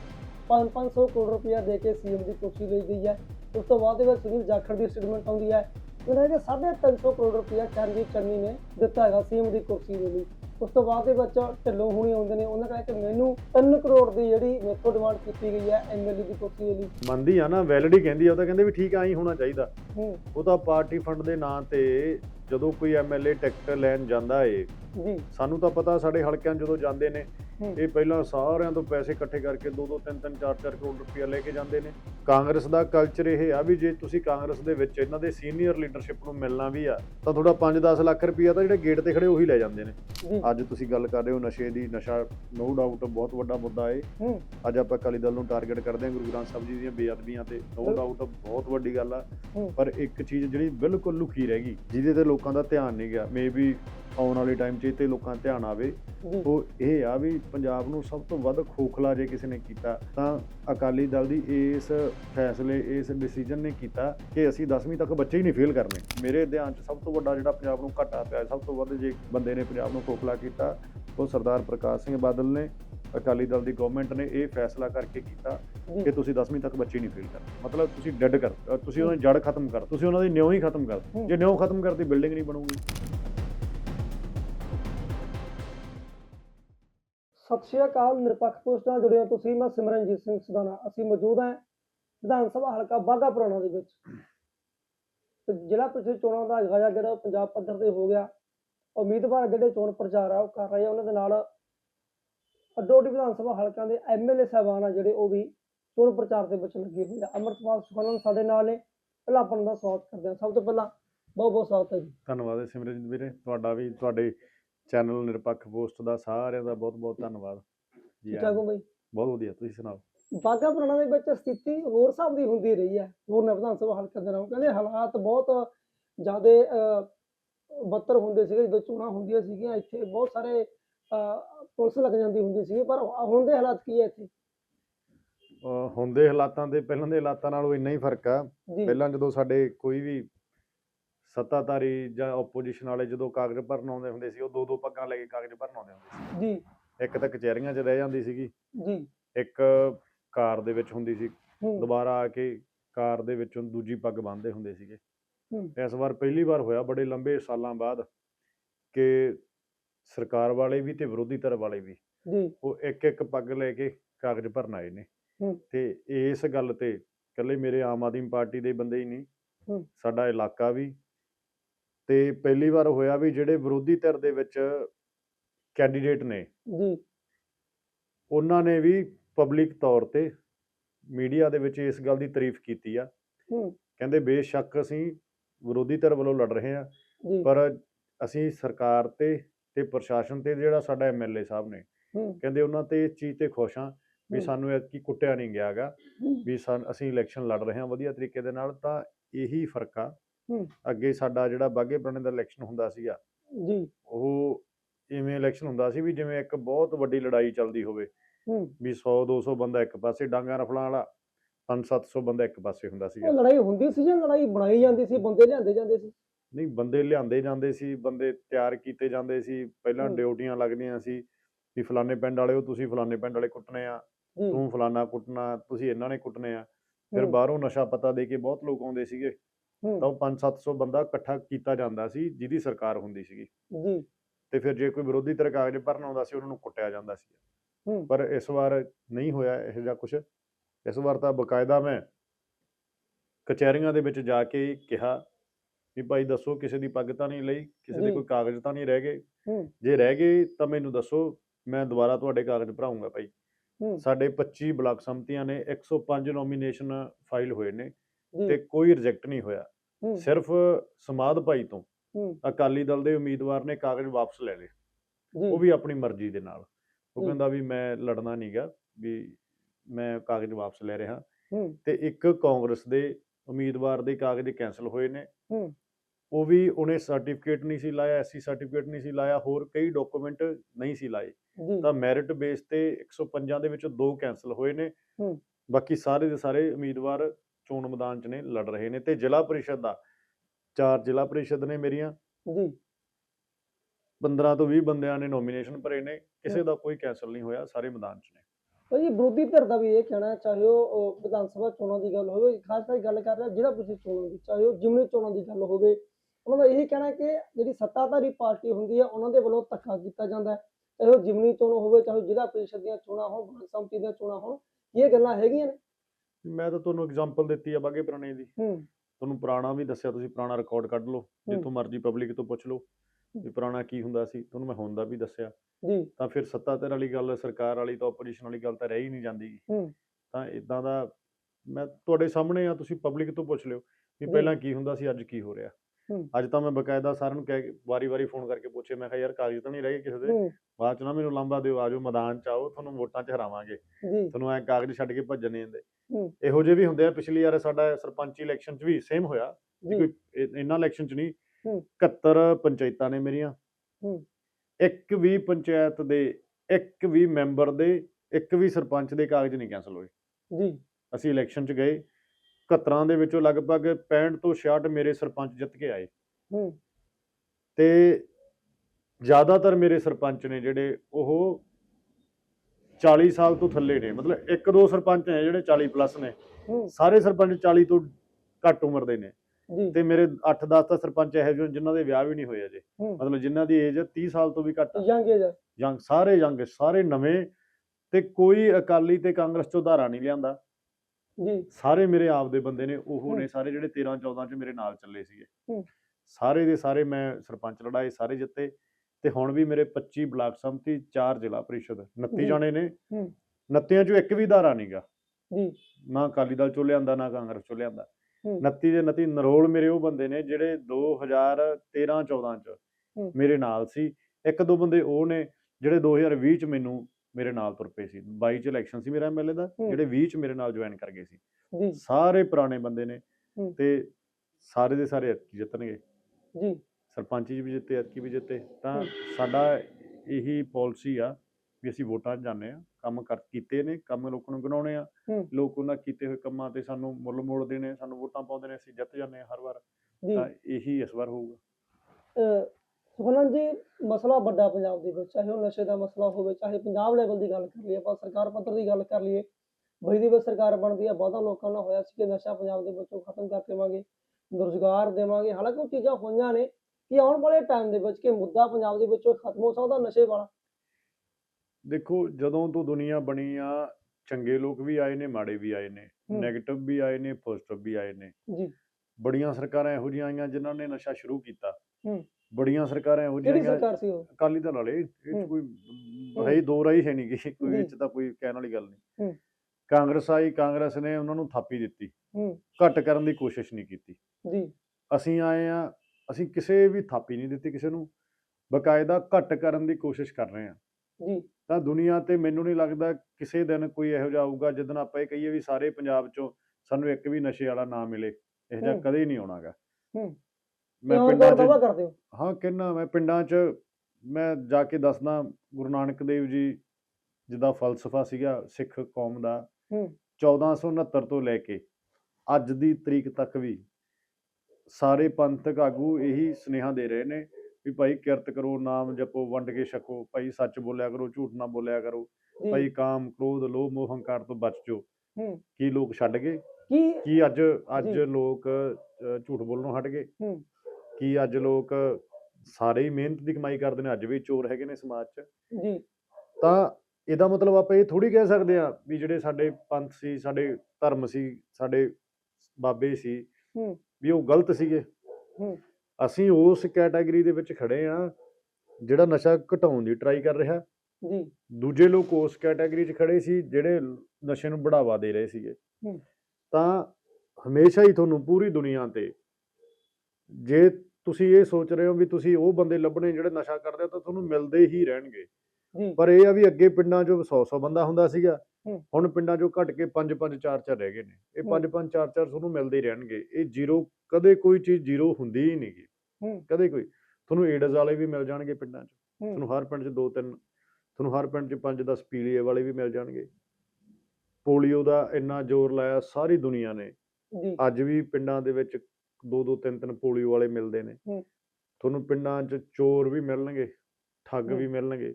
5-500 ਕਰੋੜ ਰੁਪਇਆ ਦੇ ਕੇ ਸੀਐਮ ਦੀ ਕੁਰਸੀ ਲਈ ਗਈ ਹੈ। ਉਸ ਤੋਂ ਬਾਅਦ ਦੇ ਵਿੱਚ ਸੁਨੀਲ ਜਾਖੜ ਦੀ ਸਟੇਟਮੈਂਟ ਆਉਂਦੀ ਹੈ। ਉਹਨਾਂ ਨੇ 350 ਕਰੋੜ ਰੁਪਇਆ ਚਰਨਜੀਤ ਚੰਨੀ ਨੇ ਦਿੱਤਾ ਹੈਗਾ ਸੀਐਮ ਦੀ ਕੁਰਸੀ ਦੇ ਲਈ। ਉਸ ਤੋਂ ਬਾਅਦ ਦੇ ਵਿੱਚ ਢਿੱਲੋਂ ਹੁਣੀ ਆਉਂਦੇ ਨੇ। ਉਹਨਾਂ ਕਹਿੰਦੇ ਕਿ ਮੈਨੂੰ 3 ਕਰੋੜ ਦੀ ਜਿਹੜੀ ਮੇਥੋਂ ਡਿਮਾਂਡ ਕੀਤੀ ਗਈ ਹੈ ਐਮਐਲਏ ਦੀ ਕੁਰਸੀ ਦੇ ਲਈ। ਮੰਨਦੀ ਆ ਨਾ ਵੈਲਿਡੀ ਕਹਿੰਦੀ ਆ। ਉਹ ਤਾਂ ਕਹਿੰਦੇ ਵੀ ਠੀਕ ਆ ਹੀ ਹੋਣਾ ਚਾਹੀਦਾ। ਉਹ ਤਾਂ ਪਾਰਟੀ ਫੰਡ ਦੇ ਨਾਂ ਤੇ ਜਦੋਂ ਕੋਈ ਐਮਐਲਏ ਟਿਕਟ ਲੈਣ ਜਾਂਦਾ ਏ ਜੀ। ਸਾਨੂੰ ਤਾਂ ਪਤਾ ਸਾਡੇ ਹਲਕਿਆਂ ਜਦੋਂ ਜਾਂਦੇ ਨੇ। ਇਹ ਪਹਿਲਾਂ ਸਾਰਿਆਂ ਤੋਂ ਪੈਸੇ ਇਕੱਠੇ ਕਰਕੇ 2-2 3-3 4-4 ਕਰੋੜ ਰੁਪਇਆ ਲੈ ਕੇ ਜਾਂਦੇ ਨੇ। ਕਾਂਗਰਸ ਦਾ ਕਲਚਰ ਇਹ ਆ ਵੀ ਜੇ ਤੁਸੀਂ ਕਾਂਗਰਸ ਦੇ ਵਿੱਚ ਇਹਨਾਂ ਦੇ ਸੀਨੀਅਰ ਲੀਡਰਸ਼ਿਪ ਨੂੰ ਮਿਲਣਾ ਵੀ ਆ ਤਾਂ ਤੁਹਾਡਾ 5-10 ਲੱਖ ਰੁਪਇਆ ਤਾਂ ਜਿਹੜੇ ਗੇਟ ਤੇ ਖੜੇ ਉਹੀ ਲੈ ਜਾਂਦੇ ਨੇ। ਅੱਜ ਤੁਸੀਂ ਗੱਲ ਕਰ ਰਹੇ ਹੋ ਨਸ਼ੇ ਦੀ ਨਸ਼ਾ ਨੋ ਡਾਊਟ ਬਹੁਤ ਵੱਡਾ ਮੁੱਦਾ ਏ। ਅੱਜ ਆਪਾਂ ਅਕਾਲੀ ਦਲ ਨੂੰ ਟਾਰਗੇਟ ਕਰਦੇ ਹਾਂ ਗੁਰੂ ਗ੍ਰੰਥ ਸਾਹਿਬ ਜੀ ਦੀਆਂ ਬੇਅਦਬੀਆਂ ਤੇ ਨੋ ਡਾਊਟ ਬਹੁਤ ਵੱਡੀ ਗੱਲ ਆ। ਪਰ ਇੱਕ ਚੀਜ਼ ਜਿਹੜੀ ਬਿਲਕੁਲ ਲੁਕੀ ਰਹਿ ਗਈ ਜਿਹਦੇ ਤੇ ਲੋਕਾਂ ਦਾ ਧਿਆਨ ਨਹੀਂ ਗਿਆ ਮੇਬੀ ਆਉਣ ਵਾਲੇ ਟਾਈਮ 'ਚ ਇਹ ਤੇ ਲੋਕਾਂ ਧਿਆਨ ਆਵੇ। ਉਹ ਇਹ ਆ ਵੀ ਪੰਜਾਬ ਨੂੰ ਸਭ ਤੋਂ ਵੱਧ ਖੋਖਲਾ ਜੇ ਕਿਸੇ ਨੇ ਕੀਤਾ ਤਾਂ ਅਕਾਲੀ ਦਲ ਦੀ ਇਸ ਫੈਸਲੇ ਇਸ ਡਿਸੀਜਨ ਨੇ ਕੀਤਾ ਕਿ ਅਸੀਂ 10ਵੀਂ ਤੱਕ ਬੱਚੇ ਹੀ ਨਹੀਂ ਫੇਲ ਕਰਨੇ। ਮੇਰੇ ਧਿਆਨ 'ਚ ਸਭ ਤੋਂ ਵੱਡਾ ਜਿਹੜਾ ਪੰਜਾਬ ਨੂੰ ਘਾਟਾ ਪਿਆ ਸਭ ਤੋਂ ਵੱਧ ਜੇ ਬੰਦੇ ਨੇ ਪੰਜਾਬ ਨੂੰ ਖੋਖਲਾ ਕੀਤਾ ਉਹ ਸਰਦਾਰ ਪ੍ਰਕਾਸ਼ ਸਿੰਘ ਬਾਦਲ ਨੇ ਅਕਾਲੀ ਦਲ ਦੀ ਗਵਰਨਮੈਂਟ ਨੇ ਇਹ ਫੈਸਲਾ ਕਰਕੇ ਕੀਤਾ ਕਿ ਤੁਸੀਂ 10ਵੀਂ ਤੱਕ ਬੱਚੇ ਨਹੀਂ ਫੇਲ ਕਰਨੇ। ਮਤਲਬ ਤੁਸੀਂ ਡੈਡ ਕਰ ਤੁਸੀਂ ਉਹਨਾਂ ਦੀ ਜੜ ਖਤਮ ਕਰ ਤੁਸੀਂ ਉਹਨਾਂ ਦੀ ਨਿਉ ਹੀ ਖਤਮ ਕਰ। ਜੇ ਨਿਉ ਖਤਮ ਕਰਤੀ ਬਿਲਡਿੰਗ ਨਹੀਂ ਬਣੂਗੀ। ਸਤਿ ਸ਼੍ਰੀ ਅਕਾਲ, ਨਿਰਪੱਖ ਪੋਸਟ ਨਾਲ ਜੁੜੇ ਹੋ ਤੁਸੀਂ, ਮੈਂ ਸਿਮਰਨਜੀਤ ਸਿੰਘ ਸੁਦਾਨਾ। ਅਸੀਂ ਮੌਜੂਦ ਹਾਂ ਵਿਧਾਨ ਸਭਾ ਹਲਕਾ ਬਾਗਾ ਪੁਰਾਣਾ ਦੇ ਵਿੱਚ। ਜ਼ਿਲ੍ਹਾ ਪ੍ਰੀਸ਼ਦ ਚੋਣਾਂ ਦਾ ਆਗਾਜ਼ ਜਿਹੜਾ ਪੰਜਾਬ ਪੱਧਰ ਤੇ ਹੋ ਗਿਆ। ਉਮੀਦਵਾਰ ਜਿਹੜੇ ਚੋਣ ਪ੍ਰਚਾਰ ਆ ਉਹ ਕਰ ਰਹੇ ਆ, ਉਹਨਾਂ ਦੇ ਨਾਲ ਅੱਡੋ ਅੱਡੀ ਵਿਧਾਨ ਸਭਾ ਹਲਕਿਆਂ ਦੇ ਐਮਐਲਏ ਸਾਹਿਬਾਨ ਆ ਜਿਹੜੇ ਉਹ ਵੀ ਚੋਣ ਪ੍ਰਚਾਰ ਦੇ ਵਿੱਚ ਲੱਗੇ ਹੋਏ ਆ। ਅਮਰਪਾਲ ਸੁਖਾਨੰਦ ਸਾਡੇ ਨਾਲ ਨੇ। ਪਹਿਲਾਂ ਆਪਾਂ ਦਾ ਸਵਾਗਤ ਕਰਦੇ ਹਾਂ। ਸਭ ਤੋਂ ਪਹਿਲਾਂ ਬਹੁਤ ਬਹੁਤ ਸਵਾਗਤ ਹੈ ਜੀ। ਧੰਨਵਾਦ ਹੈ ਸਿਮਰਜੀਤ ਵੀਰੇ। ਤੁਹਾਡਾ ਵੀ, ਤੁਹਾਡੇ ਚੈਨਲ ਨਿਰਪੱਖ ਪੋਸਟ ਦਾ ਸਾਰਿਆਂ ਦਾ ਬਹੁਤ ਬਹੁਤ ਧੰਨਵਾਦ। ਜੀ ਠੀਕ। ਹੋ ਬਈ? ਬਹੁਤ ਵਧੀਆ ਤੁਸੀਂ ਸੁਣਾਓ? ਬਾਗਾ ਪੁਰਾਣਾ ਦੇ ਵਿੱਚ ਸਥਿਤੀ ਹੋਰ ਹਿਸਾਬ ਦੀ ਹੁੰਦੀ ਰਹੀ ਹੈ। ਹੋਰ ਨੇ ਵਿਧਾਨ ਸਭਾ ਹਲਕੇ ਦੇ ਨਾਲ ਕਹਿੰਦੇ ਹਾਲਾਤ ਬਹੁਤ ਜ਼ਿਆਦਾ ਬੱਤਰ ਹੁੰਦੇ ਸੀਗੇ ਜਦੋਂ ਚੋਣਾਂ ਹੁੰਦੀਆਂ ਸੀਗੀਆਂ ਇੱਥੇ ਬਹੁਤ ਸਾਰੇ ਪੁਲਿਸ ਲੱਗ ਜਾਂਦੀ ਹੁੰਦੀ ਸੀ ਪਰ ਹੁਣ ਦੇ ਹਾਲਾਤ ਕੀ ਹੈ ਇੱਥੇ? ਅਹ ਹੁੰਦੇ ਹਾਲਾਤਾਂ ਦੇ ਪਹਿਲਾਂ ਦੇ ਹਾਲਾਤਾਂ ਨਾਲੋਂ ਇੰਨਾ ਹੀ ਫ਼ਰਕ ਆ। ਪਹਿਲਾਂ ਜਦੋਂ ਸਾਡੇ ਕੋਈ ਵੀ ਸੱਤਾਧਾਰੀ ਜਾਂ ਆਪੋਜੀਸ਼ਨ ਵਾਲੇ ਜਦੋਂ ਕਾਗਜ਼ ਭਰਨ ਆਉਂਦੇ ਹੁੰਦੇ ਸੀ ਉਹ ਦੋ ਦੋ ਪੱਗਾਂ ਲੈ ਕੇ ਕਾਗਜ਼ ਭਰਨ ਆਉਂਦੇ ਹੁੰਦੇ ਜੀ। ਸੀ ਇੱਕ ਤਾਂ ਕਚਹਿਰੀਆਂ 'ਚ ਰਹਿ ਜਾਂਦੀ ਸੀਗੀ। ਜੀ। ਇੱਕ ਕਾਰ ਦੇ ਵਿੱਚ ਹੁੰਦੀ ਸੀ। ਦੁਬਾਰਾ ਆ ਕੇ ਕਾਰ ਦੇ ਵਿੱਚੋਂ ਦੂਜੀ ਪੱਗ ਬੰਨ੍ਹਦੇ ਹੁੰਦੇ ਸੀਗੇ। ਇਸ ਵਾਰ ਪਹਿਲੀ ਵਾਰ ਹੋਇਆ ਬੜੇ ਲੰਬੇ ਸਾਲਾਂ ਬਾਅਦ ਕਿ ਸਰਕਾਰ ਵਾਲੇ ਵੀ ਤੇ ਵਿਰੋਧੀ ਧਿਰ ਵਾਲੇ ਵੀ ਜੀ। ਉਹ ਇੱਕ ਇੱਕ ਪੱਗ ਲੈ ਕੇ ਕਾਗਜ਼ ਭਰਨ ਆਏ ਨੇ। ਤੇ ਇਸ ਗੱਲ ਤੇ ਇਕੱਲੇ ਮੇਰੇ ਆਮ ਆਦਮੀ ਪਾਰਟੀ ਦੇ ਬੰਦੇ ਹੀ ਨਹੀਂ। ਸਾਡਾ ਇਲਾਕਾ ਵੀ ਤੇ ਪਹਿਲੀ ਵਾਰ ਹੋਇਆ ਵੀ ਜਿਹੜੇ ਵਿਰੋਧੀ ਧਿਰ ਦੇ ਵਿੱਚ ਕੈਂਡੀਡੇਟ ਨੇ। ਜੀ। ਉਹਨਾਂ ਨੇ ਵੀ ਪਬਲਿਕ ਤੌਰ ਤੇ ਮੀਡੀਆ ਦੇ ਵਿੱਚ ਇਸ ਗੱਲ ਦੀ ਤਾਰੀਫ ਕੀਤੀ ਆ। ਹੂੰ, ਕਹਿੰਦੇ ਬੇਸ਼ੱਕ ਅਸੀਂ ਵਿਰੋਧੀ ਧਿਰ ਵੱਲੋਂ ਲੜ ਰਹੇ ਹਾਂ ਜੀ। ਪਰ ਅਸੀਂ ਸਰਕਾਰ ਤੇ ਤੇ ਪ੍ਰਸ਼ਾਸਨ ਤੇ ਜਿਹੜਾ ਸਾਡਾ ਐਮਐਲਏ ਸਾਹਿਬ ਨੇ ਹੂੰ, ਕਹਿੰਦੇ ਉਹਨਾਂ ਤੇ ਇਸ ਚੀਜ਼ ਤੇ ਖੁਸ਼ ਹਾਂ ਵੀ ਸਾਨੂੰ ਐਤਕੀ ਕੁੱਟਿਆ ਨਹੀਂ ਗਿਆਗਾ ਵੀ ਸਾਨ ਅਸੀਂ ਇਲੈਕਸ਼ਨ ਲੜ ਰਹੇ ਹਾਂ ਵਧੀਆ ਤਰੀਕੇ ਦੇ ਨਾਲ ਤਾਂ ਇਹੀ ਫ਼ਰਕ ਆ। ਅੱਗੇ ਸਾਡਾ ਜਿਹੜਾ ਬਾਗੇ ਪੁਰਾਣੇ ਦਾ ਇਲੈਕਸ਼ਨ ਹੁੰਦਾ ਸੀਗਾ ਜੀ। ਉਹ ਇਵੇਂ ਇਲੈਕਸ਼ਨ ਹੁੰਦਾ ਸੀ ਵੀ ਜਿਵੇਂ ਇੱਕ ਬਹੁਤ ਵੱਡੀ ਲੜਾਈ ਚੱਲਦੀ ਹੋਵੇ। ਹੂੰ, ਵੀ 100 200 ਬੰਦਾ ਇੱਕ ਪਾਸੇ ਡਾਂਗਾ ਰਫਲਾਂ ਵਾਲਾ 5-700 ਬੰਦਾ ਇੱਕ ਪਾਸੇ ਹੁੰਦਾ ਸੀਗਾ। ਉਹ ਲੜਾਈ ਹੁੰਦੀ ਸੀ ਜਾਂ ਲੜਾਈ ਬਣਾਈ ਜਾਂਦੀ ਸੀ ਬੰਦੇ ਲਿਆਂਦੇ ਜਾਂਦੇ ਸੀ? ਨਹੀਂ ਬੰਦੇ ਲਿਆਂਦੇ ਜਾਂਦੇ ਸੀ ਬੰਦੇ ਤਿਆਰ ਕੀਤੇ ਜਾਂਦੇ ਸੀ। ਪਹਿਲਾਂ। ਡਿਊਟੀਆਂ ਲੱਗਦੀਆਂ ਸੀ ਵੀ ਫਲਾਣੇ ਪਿੰਡ ਵਾਲਿਓ ਤੁਸੀਂ ਫਲਾਣੇ ਪਿੰਡ ਵਾਲੇ ਕੁੱਟਣੇ ਆ ਤੂੰ ਫਲਾਣਾ ਕੁੱਟਣਾ ਤੁਸੀਂ ਇਹਨਾਂ ਨੇ ਕੁੱਟਣੇ ਆ। ਫਿਰ ਬਾਹਰੋਂ ਨਸ਼ਾ ਪਤਾ ਦੇ ਕੇ ਬਹੁਤ ਲੋਕ ਆਉਂਦੇ ਸੀਗੇ। ਤਾਂ ਉਹ 5-700 ਬੰਦਾ ਇਕੱਠਾ ਕੀਤਾ ਜਾਂਦਾ ਸੀ ਜਿਹਦੀ ਸਰਕਾਰ ਹੁੰਦੀ ਸੀਗੀ। ਜੀ। ਤੇ ਫਿਰ ਜੇ ਕੋਈ ਵਿਰੋਧੀ ਧਿਰ ਕਾਗਜ਼ ਭਰਨ ਆਉਂਦਾ ਸੀ ਉਹਨਾਂ ਨੂੰ ਕੁੱਟਿਆ ਜਾਂਦਾ ਸੀ। ਪਰ ਇਸ ਵਾਰ ਨਹੀਂ ਹੋਇਆ ਇਹੋ ਜਿਹਾ ਕੁਝ ਇਸ ਵਾਰ ਤਾਂ ਬਕਾਇਦਾ ਮੈਂ ਕਚਹਿਰੀਆਂ ਦੇ ਵਿੱਚ ਜਾ ਕੇ ਕਿਹਾ ਵੀ ਭਾਈ ਦੱਸੋ ਕਿਸੇ ਦੀ ਪੱਗ ਤਾਂ ਨਹੀਂ ਲਈ ਕਿਸੇ ਦੇ। ਕੋਈ ਕਾਗਜ਼ ਤਾਂ ਨਹੀਂ ਰਹਿ ਗਏ। ਜੇ ਰਹਿ ਗਏ ਤਾਂ ਮੈਨੂੰ ਦੱਸੋ ਮੈਂ ਦੁਬਾਰਾ ਤੁਹਾਡੇ ਕਾਗਜ਼ ਭਰਾਉਂਗਾ ਭਾਈ। ਸਾਡੇ 25 ਬਲਾਕ ਸੰਮਤੀਆਂ ਨੇ 105 ਨੋਮੀਨੇਸ਼ਨ ਫਾਈਲ ਹੋਏ ਨੇ। ਤੇ ਕੋਈ ਰਿਜੈਕਟ ਨਹੀਂ ਹੋਇਆ। ਸਿਰਫ ਸਮਾਧ ਭਾਈ ਤੋਂ ਅਕਾਲੀ ਦਲ ਦੇ ਉਮੀਦਵਾਰ ਨੇ ਕਾਗਜ਼ ਵਾਪਸ ਲੈ ਲਏ। ਉਹ ਵੀ ਆਪਣੀ ਮਰਜ਼ੀ ਦੇ ਨਾਲ। ਉਹ। ਕਹਿੰਦਾ ਵੀ ਮੈਂ ਲੜਨਾ ਨਹੀਂਗਾ ਵੀ ਮੈਂ ਕਾਗਜ਼ ਵਾਪਸ ਲੈ ਰਿਹਾ। ਤੇ ਇੱਕ ਕਾਂਗਰਸ ਦੇ ਉਮੀਦਵਾਰ ਦੇ ਕਾਗਜ਼ ਕੈਨਸਲ ਹੋਏ ਨੇ। ਉਹ ਵੀ ਉਹਨੇ ਸਰਟੀਫਿਕੇਟ ਨਹੀਂ ਸੀ ਲਾਇਆ ਐਸਸੀ ਸਰਟੀਫਿਕੇਟ ਨਹੀਂ ਸੀ ਲਾਇਆ ਹੋਰ ਕਈ ਡਾਕੂਮੈਂਟ ਨਹੀਂ ਸੀ ਲਾਏ। ਤਾਂ ਮੈਰਿਟ ਬੇਸ ਤੇ 105 ਦੇ ਵਿੱਚੋਂ ਦੋ ਕੈਨਸਲ ਹੋਏ ਨੇ। ਬਾਕੀ ਸਾਰੇ ਦੇ ਸਾਰੇ ਉਮੀਦਵਾਰ ਚੋਣ ਮੈਦਾਨ 'ਚ ਨੇ ਲੜ ਰਹੇ ਨੇ ਤੇ ਜ਼ਿਲ੍ਹਾ ਪਰਿਸ਼ਦ ਦਾ ਚਾਰ ਜ਼ਿਲ੍ਹਾ ਪਰਿਸ਼ਦ ਨੇ ਮੇਰੀਆਂ। ਜੀ। 15 ਤੋਂ 20 ਬੰਦਿਆਂ ਨੇ ਨੋਮੀਨੇਸ਼ਨ ਭਰੇ ਨੇ ਕਿਸੇ। ਦਾ ਕੋਈ ਕੈਨਸਲ ਨਹੀਂ ਹੋਇਆ ਸਾਰੇ ਮੈਦਾਨ 'ਚ ਨੇ। ਭਾਜੀ ਵਿਰੋਧੀ ਧਿਰ ਦਾ ਵੀ ਇਹ ਕਹਿਣਾ ਚਾਹੇ ਉਹ ਵਿਧਾਨ ਸਭਾ ਚੋਣਾਂ ਦੀ ਗੱਲ ਹੋਵੇ ਖਾਸ ਕਰਕੇ ਗੱਲ ਕਰ ਰਿਹਾ ਜਿਹੜਾ ਤੁਸੀਂ ਚੋਣਾਂ ਦੀ ਚਾਹੇ ਉਹ ਜਿਮਨੀ ਚੋਣਾਂ ਦੀ ਗੱਲ ਹੋਵੇ ਉਹਨਾਂ ਦਾ ਇਹੀ ਕਹਿਣਾ ਕਿ ਜਿਹੜੀ ਸੱਤਾਧਾਰੀ ਪਾਰਟੀ ਹੁੰਦੀ ਹੈ ਉਹਨਾਂ ਦੇ ਵੱਲੋਂ ਧੱਕਾ ਕੀਤਾ ਜਾਂਦਾ ਹੈ। ਚਾਹੇ ਉਹ ਜਿਮਨੀ ਚੋਣ ਹੋਵੇ ਚਾਹੇ ਜ਼ਿਲ੍ਹਾ ਪ੍ਰੀਸ਼ਦ ਦੀਆਂ ਚੋਣਾਂ ਹੋਣ ਬਲਾਕ ਸੰਮਤੀ ਦੀਆਂ ਚੋਣਾਂ ਹੋਣ ਇਹ ਗੱਲਾਂ ਹੈਗੀਆਂ ਨੇ। ਮੈਂ ਤਾਂ ਤੁਹਾਨੂੰ ਐਗਜ਼ਾਮਪਲ ਦਿੱਤੀ ਆ ਬਾਗੇ ਪੁਰਾਣੇ ਦੀ। ਹੂੰ। ਤੁਹਾਨੂੰ ਪੁਰਾਣਾ ਵੀ ਦੱਸਿਆ ਤੁਸੀਂ ਪੁਰਾਣਾ ਰਿਕਾਰਡ ਕੱਢ ਲਓ। ਜਿੱਥੋਂ ਮਰਜ਼ੀ ਪਬਲਿਕ ਤੋਂ ਪੁੱਛ ਲਓ ਵੀ ਪੁਰਾਣਾ ਕੀ ਹੁੰਦਾ ਸੀ ਤੁਹਾਨੂੰ ਮੈਂ ਹੁਣ ਦਾ ਵੀ ਦੱਸਿਆ। ਜੀ। ਤਾਂ ਫਿਰ ਸੱਤਾ ਧਿਰ ਵਾਲੀ ਗੱਲ ਸਰਕਾਰ ਵਾਲੀ ਤਾਂ ਆਪੋਜੀਸ਼ਨ ਵਾਲੀ ਗੱਲ ਤਾਂ ਰਹਿ ਹੀ ਨਹੀਂ ਜਾਂਦੀ। ਹੂੰ। ਤਾਂ ਇਦਾਂ ਦਾ ਮੈਂ ਤੁਹਾਡੇ ਸਾਹਮਣੇ ਆ ਤੁਸੀਂ ਪਬਲਿਕ ਤੋਂ ਪੁੱਛ ਲਿਓ ਵੀ। ਪਹਿਲਾਂ ਕੀ ਹੁੰਦਾ ਸੀ ਅੱਜ ਕੀ ਹੋ ਰਿਹਾ। ਅੱਜ ਤਾਂ ਮੈਂ ਬਕਾਇਦਾ ਸਾਰਿਆਂ ਨੂੰ ਕਹਿ ਵਾਰੀ-ਵਾਰੀ ਫੋਨ ਕਰਕੇ ਪੁੱਛੇ ਮੈਂ ਕਿਹਾ ਯਾਰ ਕਾਗਜ਼ ਤਾਂ ਨਹੀਂ ਰਹਿ ਗਏ ਕਿਸੇ ਦੇ। ਬਾਅਦ ਚ ਨਾ ਮੈਨੂੰ ਲਾਂਬਾ ਦਿਓ ਆਜੋ ਮੈਦਾਨ ਚ ਆਓ ਤੁਹਾਨੂੰ ਵੋਟਾਂ ਚ ਹਰਾਵਾਂਗੇ। ਤੁਹਾਨੂੰ ਐ ਕਾਗਜ਼ ਛੱਡ ਕੇ ਭੱਜਣ ਨਹੀਂ ਦਿੰਦੇ। ਹੂੰ। ਇਹੋ ਜਿਹੇ ਵੀ ਹੁੰਦੇ ਆ ਪਿਛਲੀ ਵਾਰ ਸਾਡਾ ਸਰਪੰਚੀ ਇਲੈਕਸ਼ਨ ਚ ਵੀ ਸੇਮ ਹੋਇਆ ਕੋਈ ਇਹ- ਇਹਨਾਂ ਇਲੈਕਸ਼ਨ ਚ ਨਹੀਂ ਹੂੰ। 71 ਪੰਚਾਇਤਾਂ ਨੇ ਮੇਰੀਆਂ। ਇੱਕ ਵੀ ਪੰਚਾਇਤ ਦੇ ਇੱਕ ਵੀ ਮੈਂਬਰ ਦੇ ਇੱਕ ਵੀ ਸਰਪੰਚ ਦੇ ਕਾਗਜ਼ ਨਹੀਂ ਕੈਂਸਲ ਹੋਏ। ਜੀ। ਅਸੀਂ ਇਲੈਕਸ਼ਨ ਚ ਗਏ 71 ਦੇ ਵਿੱਚੋਂ ਲਗਭਗ 65 ਤੋਂ 66 ਮੇਰੇ ਸਰਪੰਚ ਜਿੱਤ ਕੇ ਆਏ। ਹੂੰ। ਤੇ ਜ਼ਿਆਦਾਤਰ ਮੇਰੇ ਸਰਪੰਚ ਨੇ ਜਿਹੜੇ ਉਹ 40 ਸਾਲ ਤੋਂ ਥੱਲੇ ਨੇ। ਮਤਲਬ ਇੱਕ ਦੋ ਸਰਪੰਚ ਨੇ ਜਿਹੜੇ 40 ਪਲੱਸ ਨੇ। ਸਾਰੇ ਸਰਪੰਚ 40 ਤੋਂ ਘੱਟ ਉਮਰ ਦੇ ਨੇ। ਤੇ ਮੇਰੇ 8-10 ਤਾਂ ਸਰਪੰਚ ਇਹੋ ਜਿਹੇ ਜਿਨ੍ਹਾਂ ਦੇ ਵਿਆਹ ਵੀ ਨਹੀਂ ਹੋਏ ਅਜੇ। ਮਤਲਬ ਜਿਨ੍ਹਾਂ ਦੀ ਏਜ 30 ਸਾਲ ਤੋਂ ਵੀ ਘੱਟ। ਯੰਗ ਏਜ ਯੰਗ ਸਾਰੇ ਯੰਗ ਸਾਰੇ ਨਵੇਂ। ਤੇ ਕੋਈ ਅਕਾਲੀ ਤੇ ਕਾਂਗਰਸ ਚੋਂ ਧਾਰਾ ਨਹੀਂ ਲਿਆਂਦਾ। ਜੀ। ਸਾਰੇ ਮੇਰੇ ਆਪ ਦੇ ਬੰਦੇ ਨੇ ਉਹ। ਨੇ ਸਾਰੇ ਜਿਹੜੇ 13 14 ਚ ਮੇਰੇ ਨਾਲ ਚੱਲੇ ਸੀਗੇ। ਸਾਰੇ ਦੇ ਸਾਰੇ ਮੈਂ ਸਰਪੰਚ ਲੜਾਏ ਸਾਰੇ ਜਿੱਤੇ। ਤੇ ਹੁਣ ਵੀ ਮੇਰੇ 25 ਬਲਾਕ ਸੰਮਤੀ 4 ਜ਼ਿਲ੍ਹਾ ਪ੍ਰੀਸ਼ਦ 29 ਜੀ। ਜਾਣੇ ਨੇ। ਹੂੰ। 29 ਚੋਂ ਇੱਕ ਵੀ ਧਾਰਾ ਨਹੀਂਗਾ ਜੀ। ਨਾ ਅਕਾਲੀ ਦਲ ਚੋਂ ਲਿਆਂਦਾ ਨਾ ਕਾਂਗਰਸ ਚੋਂ ਲਿਆਂਦਾ। ਹੂੰ। 29 ਦੇ 29 ਨਰੋਲ ਮੇਰੇ ਉਹ ਬੰਦੇ ਨੇ ਜਿਹੜੇ 2013 14 ਚ। ਮੇਰੇ ਨਾਲ ਸੀ। ਇੱਕ ਦੋ ਬੰਦੇ ਉਹ ਨੇ ਜਿਹੜੇ 2020 ਚ ਮੈਨੂੰ ਮੇਰੇ ਨਾਲ ਤੁਰ ਪਏ ਸੀ। 22 ਚ ਇਲੈਕਸ਼ਨ ਸੀ ਮੇਰਾ ਐਮਐਲਏ ਦਾ। ਜਿਹੜੇ 20 ਚ ਮੇਰੇ ਨਾਲ ਜੁਆਇਨ ਕਰ ਗਏ ਸੀ। ਜੀ। ਸਾਰੇ ਪੁਰਾਣੇ ਬੰਦੇ ਨੇ। ਤੇ ਸਾਰੇ ਦੇ ਸਾਰੇ ਜਿੱਤਣਗੇ। ਜੀ। ਸਰਪੰਚੀ 'ਚ ਵੀ ਜਿੱਤੇ ਐਤਕੀ ਵੀ ਜਿੱਤੇ ਤਾਂ। ਸਾਡਾ ਇਹੀ ਪਾਲਿਸੀ ਆ ਵੀ ਅਸੀਂ ਵੋਟਾਂ 'ਚ ਜਾਂਦੇ ਆ ਕੰਮ ਕਰ ਕੀਤੇ ਨੇ ਕੰਮ ਲੋਕਾਂ ਨੂੰ ਗਿਣਾਉਣੇ ਆ। ਲੋਕ ਉਹਨਾਂ ਕੀਤੇ ਹੋਏ ਕੰਮਾਂ ਤੇ ਸਾਨੂੰ ਮੁੱਲ ਮੋੜਦੇ ਨੇ ਸਾਨੂੰ ਵੋਟਾਂ ਪਾਉਂਦੇ ਨੇ ਅਸੀਂ ਜਿੱਤ ਜਾਂਦੇ ਆ ਹਰ ਵਾਰ ਜੀ ਤਾਂ ਇਹੀ ਇਸ ਵਾਰ ਹੋਊਗਾ ਸੁਖਨੰਦ ਜੀ ਮਸਲਾ ਵੱਡਾ ਪੰਜਾਬ ਦੇ ਵਿੱਚ ਚਾਹੇ ਉਹ ਨਸ਼ੇ ਦਾ ਮਸਲਾ ਹੋਵੇ ਚਾਹੇ ਪੰਜਾਬ ਲੈਵਲ ਦੀ ਗੱਲ ਕਰ ਲਈਏ ਆਪਾਂ ਸਰਕਾਰ ਪੱਧਰ ਦੀ ਗੱਲ ਕਰ ਲਈਏ ਬਈ ਦੀ ਸਰਕਾਰ ਬਣਦੀ ਹੈ ਬਹੁਤਾਂ ਲੋਕਾਂ ਨਾਲ ਹੋਇਆ ਸੀ ਕਿ ਨਸ਼ਾ ਪੰਜਾਬ ਦੇ ਵਿੱਚੋਂ ਖਤਮ ਕਰ ਦੇਵਾਂਗੇ ਰੁਜ਼ਗਾਰ ਦੇਵਾਂਗੇ ਹਾਲਾਂਕਿ ਉਹ ਚੀਜ਼ਾਂ ਹੋਈਆਂ ਨੇ ਕਿ ਆਉਣ ਵਾਲੇ ਟਾਈਮ ਦੇ ਵਿੱਚ ਕਿ ਮੁੱਦਾ ਪੰਜਾਬ ਦੇ ਵਿੱਚੋਂ ਖਤਮ ਹੋ ਸਕਦਾ ਨਸ਼ੇ ਵਾਲਾ? ਦੇਖੋ ਜਦੋਂ ਤੋਂ ਦੁਨੀਆ ਬਣੀ ਆ ਚੰਗੇ ਲੋਕ ਵੀ ਆਏ ਨੇ ਮਾੜੇ ਵੀ ਆਏ ਨੇ। 네ਗੇਟਿਵ ਵੀ ਆਏ ਨੇ ਪੋਜ਼ਿਟਿਵ ਵੀ ਆਏ ਨੇ। ਜੀ। ਬੜੀਆਂ ਸਰਕਾਰਾਂ ਇਹੋ ਜਿਹੀਆਂ ਆਈਆਂ ਜਿਨ੍ਹਾਂ ਨੇ ਨਸ਼ਾ ਸ਼ੁਰੂ ਕੀਤਾ। ਹੂੰ। ਬੜੀਆਂ ਸਰਕਾਰਾਂ ਇਹੋ ਜਿਹੀਆਂ ਕਿਹੜੀ ਸਰਕਾਰ ਸੀ ਉਹ? ਅਕਾਲੀ ਦਲ ਵਾਲੇ ਇਹ ਕੋਈ ਹੂੰ। ਹੈ। ਹੀ ਦੋ ਰਾਈ ਹੈ ਨਹੀਂ ਗੀ ਕੋਈ। ਵਿੱਚ ਤਾਂ ਕੋਈ ਕਹਿਣ ਵਾਲੀ ਗੱਲ ਨਹੀਂ ਹੂੰ। ਕਾਂਗਰਸ ਆਈ ਕਾਂਗਰਸ ਨੇ ਉਹਨਾਂ ਨੂੰ ਥਾਪੀ ਦਿੱਤੀ। ਹੂੰ। ਘੱਟ ਕਰਨ ਦੀ ਕੋਸ਼ਿਸ਼ ਨਹੀਂ ਕੀਤੀ। ਜੀ। ਅਸੀਂ ਆਏ ਆ ਅਸੀਂ ਕਿਸੇ ਵੀ ਥਾਪੀ ਨਹੀਂ ਦਿੱਤੀ ਕਿਸੇ ਨੂੰ ਬਕਾਇਦਾ ਘੱਟ ਕਰਨ ਦੀ ਕੋਸ਼ਿਸ਼ ਕਰ ਰਹੇ ਆ ਜੀ ਤਾਂ ਦੁਨੀਆ ਤੇ ਮੈਨੂੰ ਨਹੀਂ ਲੱਗਦਾ ਕਿਸੇ ਦਿਨ ਕੋਈ ਇਹੋ ਜਿਹਾ ਆਊਗਾ ਜਿੱਦਣ ਆਪਾਂ ਇਹ ਕਹੀਏ ਵੀ ਸਾਰੇ ਪੰਜਾਬ ਚੋਂ ਸਾਨੂੰ ਇੱਕ ਵੀ ਨਸ਼ੇ ਵਾਲਾ ਨਾ ਮਿਲੇ ਇਹੋ ਜਿਹਾ ਹੂੰ। ਕਦੇ ਹੀ ਨਹੀਂ ਆਉਣਾਗਾ ਹੂੰ। ਮੈਂ ਪਿੰਡਾਂ 'ਚ ਕਰਦੇ ਹੋ ਹਾਂ ਕਿੰਨਾ ਮੈਂ ਪਿੰਡਾਂ 'ਚ ਮੈਂ ਜਾ ਕੇ ਦੱਸਦਾ ਗੁਰੂ ਨਾਨਕ ਦੇਵ ਜੀ ਜਿੱਦਾਂ ਫਲਸਫਾ ਸੀਗਾ ਸਿੱਖ ਕੌਮ ਦਾ ਹੂੰ। 1469 ਤੋਂ ਲੈ ਕੇ ਅੱਜ ਦੀ ਤਰੀਕ ਤੱਕ ਵੀ ਸਾਰੇ ਪੰਥਕ ਆਗੂ ਇਹੀ ਸੁਨੇਹਾ ਦੇ ਰਹੇ ਨੇ ਵੀ ਭਾਈ ਕਿਰਤ ਕਰੋ ਨਾਮ ਜਪੋ ਵੰਡ ਕੇ ਛਕੋ ਭਾਈ ਸੱਚ ਬੋਲਿਆ ਕਰੋ ਝੂਠ ਨਾ ਬੋਲਿਆ ਕਰੋ ਭਾਈ ਕਾਮ ਕ੍ਰੋਧ ਲੋਭ ਮੋਹ ਹੰਕਾਰ ਤੋਂ ਬਚ ਜਾਓ। ਕੀ ਲੋਕ ਛੱਡ ਗਏ? ਕੀ ਅੱਜ ਅੱਜ। ਲੋਕ ਝੂਠ ਬੋਲਣੋਂ ਹਟ ਗਏ? ਕੀ ਅੱਜ ਲੋਕ ਸਾਰੇ ਹੀ ਮਿਹਨਤ ਦੀ ਕਮਾਈ ਕਰਦੇ ਨੇ? ਅੱਜ ਵੀ ਚੋਰ ਹੈਗੇ ਨੇ ਸਮਾਜ 'ਚ। ਜੀ। ਤਾਂ ਇਹਦਾ ਮਤਲਬ ਆਪਾਂ ਇਹ ਥੋੜੀ ਕਹਿ ਸਕਦੇ ਆ ਵੀ ਜਿਹੜੇ ਸਾਡੇ ਪੰਥ ਸੀ ਸਾਡੇ ਧਰਮ ਸੀ ਸਾਡੇ ਬਾਬੇ ਸੀ ਵੀ ਉਹ ਗਲਤ ਸੀਗੇ। ਹੂੰ। ਅਸੀਂ ਉਸ ਕੈਟਾਗਰੀ ਦੇ ਵਿੱਚ ਖੜੇ ਆ ਜਿਹੜਾ ਨਸ਼ਾ ਘਟਾਉਣ ਦੀ ਟਰਾਈ ਕਰ ਰਿਹਾ। ਜੀ। ਦੂਜੇ ਲੋਕ ਉਸ ਕੈਟਾਗਰੀ 'ਚ ਖੜੇ ਸੀ ਜਿਹੜੇ ਨਸ਼ੇ ਨੂੰ ਬੜਾਵਾ ਦੇ ਰਹੇ ਸੀਗੇ। ਹੂੰ। ਤਾਂ ਹਮੇਸ਼ਾ ਹੀ ਤੁਹਾਨੂੰ ਪੂਰੀ ਦੁਨੀਆ ਤੇ ਜੇ ਤੁਸੀਂ ਇਹ ਸੋਚ ਰਹੇ ਹੋ ਵੀ ਤੁਸੀਂ ਉਹ ਬੰਦੇ ਲੱਭਣੇ ਜਿਹੜੇ ਨਸ਼ਾ ਕਰਦੇ ਤਾਂ ਤੁਹਾਨੂੰ ਮਿਲਦੇ ਹੀ ਰਹਿਣਗੇ। ਪਰ ਇਹ ਆ ਵੀ ਅੱਗੇ ਪਿੰਡਾਂ 'ਚੋਂ 100-100 ਬੰਦਾ ਹੁੰਦਾ ਸੀਗਾ। ਹੁਣ ਪਿੰਡਾਂ 'ਚੋਂ ਘਟ ਕੇ 5-5 4-4 ਰਹਿ ਗਏ ਨੇ। ਇਹ ਹੂੰ। 5-5 4-4 ਤੁਹਾਨੂੰ ਮਿਲਦੇ ਹੀ ਰਹਿਣਗੇ। ਇਹ ਜ਼ੀਰੋ ਕਦੇ ਕੋਈ ਚੀਜ਼ ਜ਼ੀਰੋ ਹੁੰਦੀ ਹੀ ਨਹੀਂਗੀ ਕਦੇ ਕੋਈ। ਤੁਹਾਨੂੰ ਏਡਜ਼ ਵਾਲੇ ਵੀ ਮਿਲ ਜਾਣਗੇ ਪਿੰਡਾਂ 'ਚ। ਤੁਹਾਨੂੰ ਹਰ ਪਿੰਡ 'ਚ ਦੋ ਤਿੰਨ ਤੁਹਾਨੂੰ ਹਰ ਪਿੰਡ 'ਚ 5-10 ਪੀਲੀਏ ਵਾਲੇ ਵੀ ਮਿਲ ਜਾਣਗੇ। ਪੋਲੀਓ ਦਾ ਇੰਨਾ ਜ਼ੋਰ ਲਾਇਆ ਸਾਰੀ ਦੁਨੀਆ ਨੇ। ਅੱਜ ਵੀ ਪਿੰਡਾਂ ਦੇ ਵਿੱਚ ਦੋ ਦੋ ਤਿੰਨ ਤਿੰਨ ਪੋਲੀਓ ਵਾਲੇ ਮਿਲਦੇ ਨੇ। ਤੁਹਾਨੂੰ ਪਿੰਡਾਂ 'ਚ ਚੋਰ ਵੀ ਮਿਲਣਗੇ ਠੱਗ। ਵੀ ਮਿਲਣਗੇ।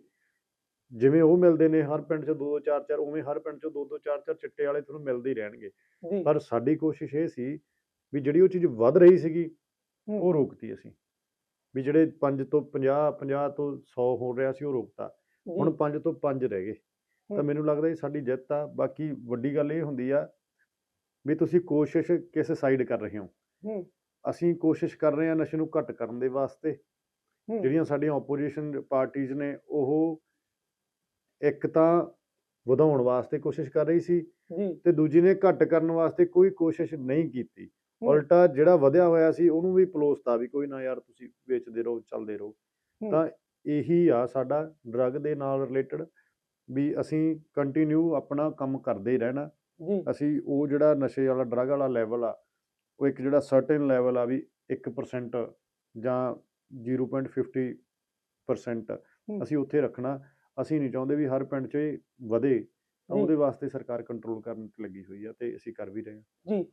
ਜਿਵੇਂ ਉਹ ਮਿਲਦੇ ਨੇ ਹਰ ਪਿੰਡ 'ਚ ਦੋ ਦੋ ਚਾਰ ਚਾਰ ਉਵੇਂ ਹਰ ਪਿੰਡ 'ਚ ਦੋ ਦੋ ਚਾਰ ਚਾਰ ਚਿੱਟੇ ਵਾਲੇ ਤੁਹਾਨੂੰ ਮਿਲਦੇ ਹੀ ਰਹਿਣਗੇ। ਜੀ। ਪਰ ਸਾਡੀ ਕੋਸ਼ਿਸ਼ ਇਹ ਸੀ ਵੀ ਜਿਹੜੀ ਉਹ ਚੀਜ਼ ਵੱਧ ਰਹੀ ਸੀਗੀ। ਉਹ ਰੋਕਤੀ ਅਸੀਂ। ਵੀ ਜਿਹੜੇ 5 ਤੋਂ 50 50 ਤੋਂ 100 ਹੋ ਰਿਹਾ ਸੀ ਉਹ ਰੋਕਤਾ। ਹੁਣ 5 ਤੋਂ 5 ਰਹਿ ਗਏ। ਤਾਂ। ਮੈਨੂੰ ਲੱਗਦਾ ਇਹ ਸਾਡੀ ਜਿੱਤ ਆ। ਬਾਕੀ ਵੱਡੀ ਗੱਲ ਇਹ ਹੁੰਦੀ ਆ ਵੀ ਤੁਸੀਂ ਕੋਸ਼ਿਸ਼ ਕਿਸ ਸਾਈਡ ਕਰ ਰਹੇ ਹੋ? ਅਸੀਂ ਕੋਸ਼ਿਸ਼ ਕਰ ਰਹੇ ਹਾਂ ਨਸ਼ੇ ਨੂੰ ਘੱਟ ਕਰਨ ਦੇ ਵਾਸਤੇ। ਜਿਹੜੀਆਂ ਸਾਡੀਆਂ ਆਪੋਜੀਸ਼ਨ ਪਾਰਟੀਆਂ ਨੇ ਉਹ ਇੱਕ ਤਾਂ ਵਧਾਉਣ ਵਾਸਤੇ ਕੋਸ਼ਿਸ਼ ਕਰ ਰਹੀ ਸੀ ਜੀ ਤੇ ਦੂਜੀ ਨੇ ਘੱਟ ਕਰਨ ਵਾਸਤੇ ਕੋਈ ਕੋਸ਼ਿਸ਼ ਨਹੀਂ ਕੀਤੀ। ਉਲਟਾ ਜਿਹੜਾ ਵਧਿਆ ਹੋਇਆ ਸੀ ਉਹਨੂੰ ਵੀ ਪਲੋਸਤਾ ਵੀ ਕੋਈ ਨਾ ਯਾਰ ਤੁਸੀਂ ਵੇਚਦੇ ਰਹੋ ਚੱਲਦੇ ਰਹੋ। ਤਾਂ ਇਹੀ ਆ ਸਾਡਾ ਡਰੱਗ ਦੇ ਨਾਲ ਰਿਲੇਟਡ ਵੀ ਅਸੀਂ ਕੰਟੀਨਿਊ ਆਪਣਾ ਕੰਮ ਕਰਦੇ ਰਹਿਣਾ ਅਸੀਂ ਉਹ ਜਿਹੜਾ ਨਸ਼ੇ ਵਾਲਾ ਡਰੱਗ ਵਾਲਾ ਲੈਵਲ ਆ ਉਹ ਇੱਕ ਜਿਹੜਾ ਸਰਟਨ ਲੈਵਲ ਆ ਵੀ 1% ਜਾਂ 0.50% ਹੂੰ। ਅਸੀਂ ਉੱਥੇ ਰੱਖਣਾ ਅਸੀਂ ਨਹੀਂ ਚਾਹੁੰਦੇ ਵੀ ਹਰ ਪਿੰਡ 'ਚ ਇਹ ਵਧੇ ਤਾਂ। ਉਹਦੇ ਵਾਸਤੇ ਸਰਕਾਰ ਕੰਟਰੋਲ ਕਰਨ 'ਚ ਲੱਗੀ ਹੋਈ ਆ ਤੇ ਅਸੀਂ ਕਰ ਵੀ ਰਹੇ ਹਾਂ। ਜੀ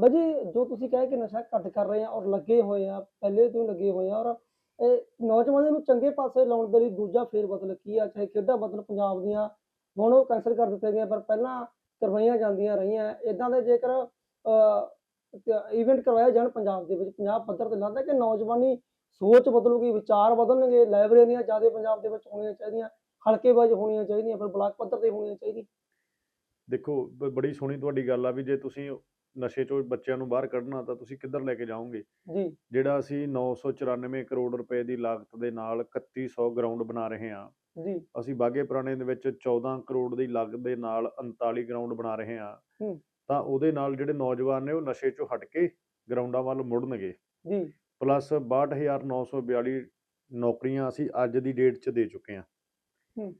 ਬਾਜੀ ਜੋ ਤੁਸੀਂ ਕਹੇ ਕਿ ਨਸ਼ਾ ਘੱਟ ਕਰ ਰਹੇ ਆ ਔਰ ਲੱਗੇ ਹੋਏ ਆ ਪਹਿਲੇ ਤੋਂ ਲੱਗੇ ਹੋਏ ਆ ਔਰ ਇਹ ਨੌਜਵਾਨਾਂ ਨੂੰ ਚੰਗੇ ਪਾਸੇ ਲਾਉਣ ਦੇ ਲਈ ਦੂਜਾ ਫੇਰ ਬਦਲ ਕੀ ਆ ਚਾਹੇ ਖੇਡਾਂ ਬਦਲ ਪੰਜਾਬ ਦੀਆਂ ਹੁਣ ਉਹ ਕੈਂਸਲ ਕਰ ਦਿੱਤੀਆਂ ਗਈਆਂ ਪਰ ਪਹਿਲਾਂ ਕਰਵਾਈਆਂ ਜਾਂਦੀਆਂ ਰਹੀਆਂ। ਇਦਾਂ ਦੇ ਜੇਕਰ ਇਵੈਂਟ ਕਰਵਾਏ ਜਾਣ ਪੰਜਾਬ ਦੇ ਵਿੱਚ ਪੰਜਾਬ ਪੱਧਰ ਤੇ ਲੱਗਦਾ ਕਿ ਨੌਜਵਾਨੀ ਸੋਚ ਬਦਲੂਗੀ ਵਿਚਾਰ ਬਦਲਣਗੇ ਲਾਇਬ੍ਰੇਰੀਆਂ ਜ਼ਿਆਦਾ ਪੰਜਾਬ ਦੇ ਵਿੱਚ ਹੋਣੀਆਂ ਚਾਹੀਦੀਆਂ। ਹਲਕੇਬਾਜ਼ ਹੋਣੀਆਂ ਚਾਹੀਦੀਆਂ ਫਿਰ ਬਲਾਕ ਪੱਧਰ ਤੇ ਹੋਣੀਆਂ ਚਾਹੀਦੀਆਂ। ਦੇਖੋ ਬ- ਬੜੀ ਸੋਹਣੀ ਤੁਹਾਡੀ ਗੱਲ ਆ ਵੀ ਜੇ ਤੁਸੀਂ ਨਸ਼ੇ 'ਚੋਂ ਬੱਚਿਆਂ ਨੂੰ ਬਾਹਰ ਕੱਢਣਾ ਤਾਂ ਤੁਸੀਂ ਕਿੱਧਰ ਲੈ ਕੇ ਜਾਓਗੇ? ਜੀ। ਜਿਹੜਾ ਅਸੀਂ 994 ਕਰੋੜ ਰੁਪਏ ਦੀ ਲਾਗਤ ਦੇ ਨਾਲ 3100 ਗਰਾਊਂਡ ਬਣਾ ਰਹੇ ਹਾਂ ਜੀ। ਅਸੀਂ ਬਾਗੇ ਪੁਰਾਣੇ ਦੇ ਵਿੱਚ 14 ਕਰੋੜ ਦੀ ਲਾਗਤ ਦੇ ਨਾਲ 39 ਗਰਾਊਂਡ ਬਣਾ ਰਹੇ ਹਾਂ ਹੂੰ। ਤਾਂ ਉਹਦੇ ਨਾਲ ਜਿਹੜੇ ਨੌਜਵਾਨ ਨੇ ਉਹ ਨਸ਼ੇ 'ਚੋਂ ਹਟ ਕੇ ਗਰਾਊਂਡਾਂ ਵੱਲ ਮੁੜਨਗੇ। ਜੀ। ਪਲੱਸ 62942 ਨੌਕਰੀਆਂ ਅਸੀਂ ਅੱਜ ਦੀ ਡੇਟ 'ਚ ਦੇ ਚੁੱਕੇ ਹਾਂ। ਹੂੰ।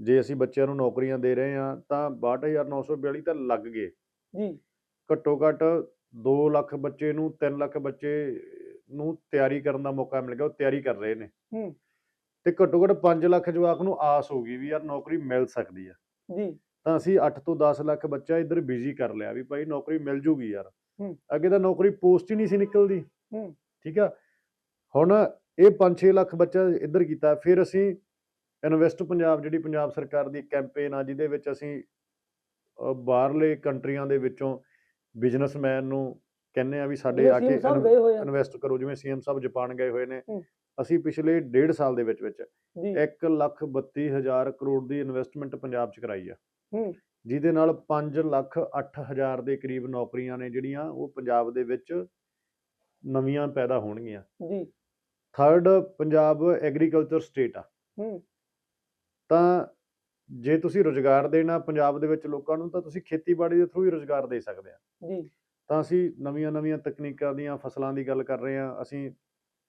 ਜੇ ਅਸੀਂ ਬੱਚਿਆਂ ਨੂੰ ਨੌਕਰੀਆਂ ਦੇ ਰਹੇ ਹਾਂ ਤਾਂ 62942 ਤਾਂ ਲੱਗ ਗਏ। ਜੀ। ਘੱਟੋ ਘੱਟ 2 ਲੱਖ ਬੱਚੇ ਨੂੰ 3 ਲੱਖ ਬੱਚੇ ਨੂੰ ਤਿਆਰੀ ਕਰਨ ਦਾ ਮੌਕਾ ਮਿਲ ਗਿਆ ਉਹ ਤਿਆਰੀ ਕਰ ਰਹੇ ਨੇ। ਹੂੰ। ਤੇ ਘੱਟੋ ਘੱਟ 5 ਲੱਖ ਜਵਾਕ ਨੂੰ ਆਸ ਹੋ ਗਈ ਵੀ ਯਾਰ ਨੌਕਰੀ ਮਿਲ ਸਕਦੀ ਆ। ਜੀ। ਤਾਂ ਅਸੀਂ 8 ਤੋਂ 10 ਲੱਖ ਬੱਚਾ ਇੱਧਰ ਬਿਜ਼ੀ ਕਰ ਲਿਆ ਵੀ ਭਾਈ ਨੌਕਰੀ ਮਿਲ ਜੂਗੀ ਯਾਰ। ਹੂੰ। ਅੱਗੇ ਤਾਂ ਨੌਕਰੀ ਪੋਸਟ ਹੀ ਨਹੀਂ ਸੀ ਨਿਕਲਦੀ। ਹੂੰ। ਠੀਕ ਆ? ਹੁਣ ਇਹ 5-6 ਲੱਖ ਬੱਚਾ ਇੱਧਰ ਕੀਤਾ ਫਿਰ ਅਸੀਂ ਇਨਵੈਸਟ ਪੰਜਾਬ ਜਿਹੜੀ ਪੰਜਾਬ ਸਰਕਾਰ ਦੀ ਕੈਂਪੇਨ ਆ ਜਿਹਦੇ ਵਿੱਚ ਅਸੀਂ ਬਾਹਰਲੇ ਕੰਟਰੀਆਂ ਦੇ ਵਿੱਚੋਂ ਬਿਜ਼ਨਸਮੈਨ ਨੂੰ ਕਹਿੰਦੇ ਆ ਵੀ ਸਾਡੇ ਆ ਕੇ ਇਨਵੈਸਟ ਕਰੋ ਜਿਵੇਂ ਸੀਐਮ ਸਾਹਿਬ ਜਾਪਾਨ ਗਏ ਹੋਏ ਨੇ। ਅਸੀਂ ਪਿਛਲੇ ਡੇਢ ਸਾਲ ਦੇ ਵਿੱਚ ਵਿੱਚ ਜੀ। 1 ਲੱਖ 32 ਹਜ਼ਾਰ ਕਰੋੜ ਦੀ ਇਨਵੈਸਟਮੈਂਟ ਪੰਜਾਬ 'ਚ ਕਰਾਈ ਆ। ਜਿਹਦੇ ਨਾਲ 5 ਲੱਖ 8 ਹਜ਼ਾਰ ਦੇ ਕਰੀਬ ਨੌਕਰੀਆਂ ਨੇ ਜਿਹੜੀਆਂ ਉਹ ਪੰਜਾਬ ਦੇ ਵਿੱਚ ਨਵੀਆਂ ਪੈਦਾ ਹੋਣਗੀਆਂ। ਜੀ। ਥਰਡ ਪੰਜਾਬ ਐਗਰੀਕਲਚਰ ਸਟੇਟ ਆ। ਤਾਂ ਜੇ ਤੁਸੀਂ ਰੋਜ਼ਗਾਰ ਦੇਣਾ ਪੰਜਾਬ ਦੇ ਵਿੱਚ ਲੋਕਾਂ ਨੂੰ ਤਾਂ ਤੁਸੀਂ ਖੇਤੀਬਾੜੀ ਦੇ ਥਰੂ ਹੀ ਰੋਜ਼ਗਾਰ ਦੇ ਸਕਦੇ ਆ। ਜੀ। ਤਾਂ ਅਸੀਂ ਨਵੀਆਂ-ਨਵੀਆਂ ਤਕਨੀਕਾਂ ਦੀਆਂ ਫਸਲਾਂ ਦੀ ਗੱਲ ਕਰ ਰਹੇ ਹਾਂ। ਅਸੀਂ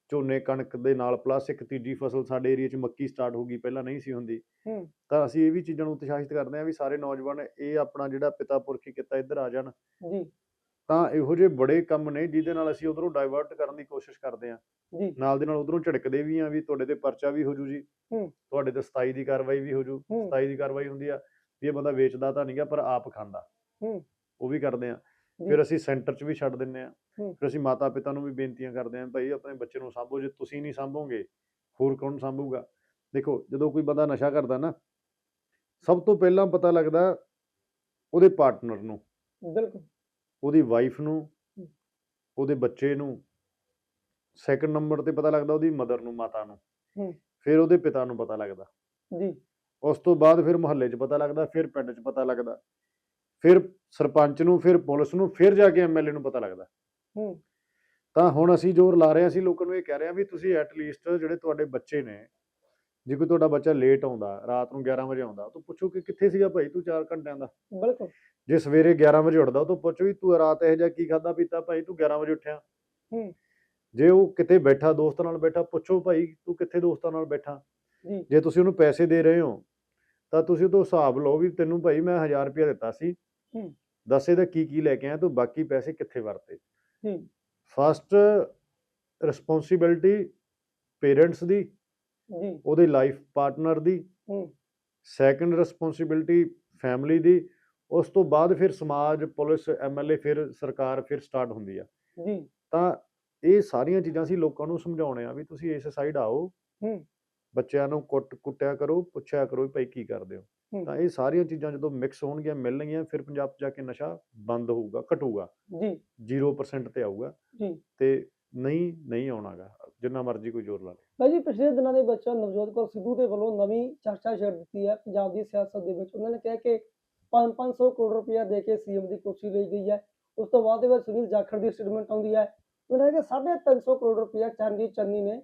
ਝੋਨੇ ਕਣਕ ਦੇ ਨਾਲ ਪਲੱਸ ਇੱਕ ਤੀਜੀ ਫਸਲ ਸਾਡੇ ਏਰੀਆ 'ਚ ਮੱਕੀ ਸਟਾਰਟ ਹੋ ਗਈ ਪਹਿਲਾਂ ਨਹੀਂ ਸੀ ਹੁੰਦੀ। ਹੂੰ। ਤਾਂ ਅਸੀਂ ਇਹ ਵੀ ਚੀਜ਼ਾਂ ਨੂੰ ਉਤਸ਼ਾਹਿਤ ਕਰਦੇ ਹਾਂ ਵੀ ਸਾਰੇ ਨੌਜਵਾਨ ਇਹ ਆਪਣਾ ਜਿਹੜਾ ਪਿਤਾ ਪੁਰਖੀ ਕੀਤਾ ਇੱਧਰ ਆ ਜਾਣ। ਜੀ। ਤਾਂ ਇਹੋ ਜਿਹੇ ਬੜੇ ਕੰਮ ਨੇ ਜਿਹਦੇ ਨਾਲ ਅਸੀਂ ਉਧਰੋਂ ਡਾਇਵਰਟ ਕਰਨ ਦੀ ਕੋਸ਼ਿਸ਼ ਕਰਦੇ ਹਾਂ। ਜੀ। ਨਾਲ ਦੇ ਨਾਲ ਉਧਰੋਂ ਝਿੜਕਦੇ ਵੀ ਹਾਂ ਵੀ ਤੁਹਾਡੇ ਤੇ ਪਰਚਾ ਵੀ ਹੋ ਜੂ ਜੀ। ਹੂੰ। ਤੁਹਾਡੇ ਤੇ 27 ਦੀ ਕਾਰਵਾਈ ਵੀ ਹੋ ਜੂ। ਹੂੰ। 27 ਦੀ ਕਾਰਵਾਈ ਹੁੰਦੀ ਆ ਵੀ ਇਹ ਬੰਦਾ ਵੇਚਦਾ ਤਾਂ ਨਹੀਂਗਾ ਪਰ ਆਪ ਖਾਂਦਾ। ਹੂੰ। ਉਹ ਵੀ ਕਰਦੇ ਆ। ਫਿਰ ਅਸੀਂ ਸੈਂਟਰ 'ਚ ਵੀ ਛੱਡ ਦਿੰਨੇ ਆ। ਫਿਰ ਅਸੀਂ ਮਾਤਾ ਪਿਤਾ ਨੂੰ ਵੀ ਬੇਨਤੀਆਂ ਕਰਦੇ ਆ ਭਾਈ ਆਪਣੇ ਬੱਚੇ ਨੂੰ ਸਾਂਭੋ। ਜੇ ਤੁਸੀਂ ਨਹੀਂ ਸਾਂਭੋਗੇ ਹੋਰ ਕੌਣ ਸਾਂਭੂਗਾ? ਦੇਖੋ ਜਦੋਂ ਕੋਈ ਬੰਦਾ ਨਸ਼ਾ ਕਰਦਾ ਨਾ ਸਭ ਤੋਂ ਪਹਿਲਾਂ ਪਤਾ ਲੱਗਦਾ ਉਹਦੇ ਪਾਰਟਨਰ ਨੂੰ। ਬਿਲਕੁਲ। ਉਹਦੀ ਵਾਈਫ ਨੂੰ। ਉਹਦੇ ਬੱਚੇ ਨੂੰ ਸੈਕੰਡ ਨੰਬਰ ਤੇ ਪਤਾ ਲੱਗਦਾ ਉਹਦੀ ਮਦਰ ਨੂੰ ਮਾਤਾ ਨੂੰ। ਹੂੰ। ਫਿਰ ਉਹਦੇ ਪਿਤਾ ਨੂੰ ਪਤਾ ਲੱਗਦਾ। ਜੀ। ਉਸ ਤੋਂ ਬਾਅਦ ਫਿਰ ਮੁਹੱਲੇ 'ਚ ਪਤਾ ਲੱਗਦਾ ਫਿਰ ਪਿੰਡ 'ਚ ਪਤਾ ਲੱਗਦਾ। ਫਿਰ ਸਰਪੰਚ ਨੂੰ ਫਿਰ ਪੁਲਿਸ ਨੂੰ ਫਿਰ ਜਾ ਕੇ ਐਮਐਲਏ ਨੂੰ ਪਤਾ ਲੱਗਦਾ। ਹੂੰ। ਤਾਂ ਹੁਣ ਅਸੀਂ ਜ਼ੋਰ ਲਾ ਰਹੇ ਹਾਂ ਅਸੀਂ ਲੋਕਾਂ ਨੂੰ ਇਹ ਕਹਿ ਰਹੇ ਹਾਂ ਵੀ ਤੁਸੀਂ ਐਟ ਲੀਸਟ ਜਿਹੜੇ ਤੁਹਾਡੇ ਬੱਚੇ ਨੇ ਜੇ ਕੋਈ ਤੁਹਾਡਾ ਬੱਚਾ ਲੇਟ ਆਉਂਦਾ ਰਾਤ ਨੂੰ 11 ਵਜੇ ਆਉਂਦਾ ਤਾਂ ਪੁੱਛੋ ਕਿ ਕਿੱਥੇ ਸੀਗਾ ਭਾਈ ਤੂੰ 4 ਘੰਟਿਆਂ ਦਾ? ਬਿਲਕੁਲ। ਜੇ ਸਵੇਰੇ 11 ਵਜੇ ਉੱਠਦਾ ਤੋਂ ਪੁੱਛੋ ਵੀ ਤੂੰ ਰਾਤ ਇਹ ਜਿਹਾ ਕੀ ਖਾਦਾ ਪੀਤਾ ਭਾਈ ਤੂੰ 11 ਵਜੇ ਉੱਠਿਆ। ਹੂੰ। ਜੇ ਉਹ ਕਿਤੇ ਬੈਠਾ ਦੋਸਤਾਂ ਨਾਲ ਬੈਠਾ ਪੁੱਛੋ ਭਾਈ ਤੂੰ ਕਿੱਥੇ ਦੋਸਤਾਂ ਨਾਲ ਬੈਠਾ? ਜੀ। ਜੇ ਤੁਸੀਂ ਉਹਨੂੰ ਪੈਸੇ ਦੇ ਰਹੇ ਹੋ ਤਾਂ ਤੁਸੀਂ ਉਹ ਤੋਂ ਹਿਸਾਬ ਲਓ ਵੀ ਤੈਨੂੰ ਭਾਈ ਮੈਂ 1000 ਰੁਪਇਆ ਦਿੱਤਾ ਸੀ। ਹੂੰ। ਦੱਸ ਇਹਦਾ ਕੀ ਕੀ ਲੈ ਕੇ ਆਇਆ ਤੂੰ ਬਾਕੀ ਪੈਸੇ ਕਿੱਥੇ ਵਰਤੇ? ਜੀ ਫਸਟ ਰਿਸਪੌਂਸਿਬਿਲਟੀ ਪੇਰੈਂਟਸ ਦੀ ਜੀ। ਉਹਦੇ ਲਾਈਫ ਪਾਰਟਨਰ ਦੀ ਹੂੰ। ਸੈਕੰਡ ਰਿਸਪੌਂਸਿਬਿਲਟੀ ਫੈਮਿਲੀ ਦੀ ਉਸ ਤੋਂ ਬਾਅਦ ਫਿਰ ਸਮਾਜ ਪੁਲਿਸ ਐਮਐਲਏ ਫਿਰ ਸਰਕਾਰ ਫਿਰ ਸਟਾਰਟ ਹੁੰਦੀ ਆ। ਜੀ। ਤਾਂ ਇਹ ਸਾਰੀਆਂ ਚੀਜ਼ਾਂ ਅਸੀਂ ਲੋਕਾਂ ਨੂੰ ਸਮਝਾਉਣੇ ਆ ਵੀ ਤੁਸੀਂ ਇਸ ਸਾਈਡ ਆਓ। ਹੂੰ। ਬੱਚਿਆਂ ਨੂੰ ਕੁੱਟ ਕੁੱਟਿਆ ਕਰੋ ਪੁੱਛਿਆ ਕਰੋ ਵੀ ਭਾਈ ਕੀ ਕਰਦੇ ਹੋ। ਹੂੰ। ਤਾਂ ਇਹ ਸਾਰੀਆਂ ਚੀਜ਼ਾਂ ਜਦੋਂ ਮਿਕਸ ਹੋਣਗੀਆਂ ਮਿਲਣਗੀਆਂ ਫਿਰ ਪੰਜਾਬ 'ਚ ਜਾ ਕੇ ਨਸ਼ਾ ਬੰਦ ਹੋਊਗਾ ਘਟੂਗਾ। ਜੀ। 0% ਤੇ ਆਊਗਾ। ਜੀ। ਤੇ ਨਹੀਂ ਨਹੀਂ ਆਉਣਾਗਾ। ਜਿੰਨਾ ਮਰਜ਼ੀ ਕੋਈ ਜ਼ੋਰ ਲਾ ਲੇ। ਭਾਈ ਜੀ ਪਿਛਲੇ ਦਿਨਾਂ ਦੇ ਵਿੱਚ ਨਵਜੋਤ ਕੌਰ ਸਿੱਧੂ ਦੇ ਵੱਲੋਂ ਨਵੀਂ ਚਰਚਾ ਛੇੜ ਦਿੱਤੀ ਹੈ ਪੰਜਾਬ ਦੀ ਸਿਆਸਤ ਦੇ ਵਿੱਚ। ਉਹਨਾਂ ਨੇ ਕਿਹਾ ਕਿ 5-500 ਕਰੋੜ ਰੁਪਇਆ ਦੇ ਕੇ ਸੀਐਮ ਦੀ ਕੁਰਸੀ ਲਈ ਗਈ ਹੈ। ਉਸ ਤੋਂ ਬਾਅਦ ਦੇ ਵਿੱਚ ਸੁਨੀਲ ਜਾਖੜ ਦੀ ਸਟੇਟਮੈਂਟ ਆਉਂਦੀ ਹੈ। ਉਹਨਾਂ ਨੇ ਕਿਹਾ 350 ਕਰੋੜ ਰੁਪਇਆ ਚਰਨਜੀਤ ਚੰਨੀ ਨੇ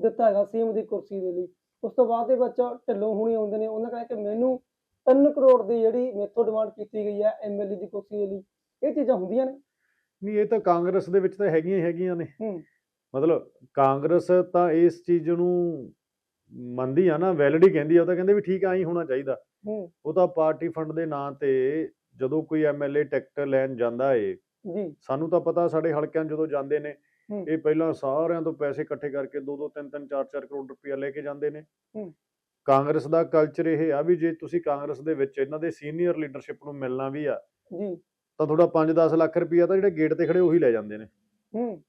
ਦਿੱਤਾ ਹੈਗਾ ਸੀਐਮ ਦੀ ਕੁਰਸੀ ਦੇ ਲਈ। ਉਸ ਤੋਂ ਬਾਅਦ ਦੇ ਵਿੱਚ ਢਿੱਲੋਂ ਹੁਣੀ ਆਉਂਦੇ ਨੇ। ਉਹਨਾਂ ਕਹਿੰਦੇ ਕਿ ਮੈਨੂੰ 3 ਕਰੋੜ ਦੀ ਜਿਹੜੀ ਮੇਥੋਂ ਡਿਮਾਂਡ ਕੀਤੀ ਗਈ ਹੈ ਐਮਐਲਏ ਦੀ ਕੁਰਸੀ ਦੇ ਲਈ। ਇਹ ਚੀਜ਼ਾਂ ਹੁੰਦੀਆਂ ਨੇ। ਨਹੀਂ ਇਹ ਤਾਂ ਕਾਂਗਰਸ ਦੇ ਵਿੱਚ ਤਾਂ ਹੈਗੀਆਂ ਹੀ ਹੈਗੀਆਂ ਨੇ। ਹੂੰ। ਮਤਲਬ ਕਾਂਗਰਸ ਤਾਂ ਇਸ ਚੀਜ਼ ਨੂੰ ਮੰਨਦੀ ਆ ਨਾ ਵੈਲਿਡੀ ਕਹਿੰਦੀ ਆ ਉਹ ਤਾਂ ਕਹਿੰਦੇ ਵੀ ਠੀਕ ਆ ਹੀ ਹੋਣਾ ਚਾਹੀਦਾ। ਉਹ ਤਾਂ ਪਾਰਟੀ ਫੰਡ ਦੇ ਨਾਂ ਤੇ ਜਦੋਂ ਕੋਈ ਐਮਐਲਏ ਟਿਕਟ ਲੈਣ ਜਾਂਦਾ ਏ ਜੀ। ਸਾਨੂੰ ਤਾਂ ਪਤਾ ਸਾਡੇ ਹਲਕਿਆਂ ਜਦੋਂ ਜਾਂਦੇ ਨੇ। ਇਹ ਪਹਿਲਾਂ ਸਾਰਿਆਂ ਤੋਂ ਪੈਸੇ ਇਕੱਠੇ ਕਰਕੇ 2-2 3-3 4-4 ਕਰੋੜ ਰੁਪਇਆ ਲੈ ਕੇ ਜਾਂਦੇ ਨੇ। ਕਾਂਗਰਸ ਦਾ ਕਲਚਰ ਇਹ ਆ ਵੀ ਜੇ ਤੁਸੀਂ ਕਾਂਗਰਸ ਦੇ ਵਿੱਚ ਇਹਨਾਂ ਦੇ ਸੀਨੀਅਰ ਲੀਡਰਸ਼ਿਪ ਨੂੰ ਮਿਲਣਾ ਵੀ ਆ ਜੀ। ਤਾਂ ਤੁਹਾਡਾ 5-10 ਲੱਖ ਰੁਪਇਆ ਤਾਂ ਜਿਹੜੇ ਗੇਟ ਤੇ ਖੜੇ ਉਹੀ ਲੈ ਜਾਂਦੇ ਨੇ। ਹੂੰ।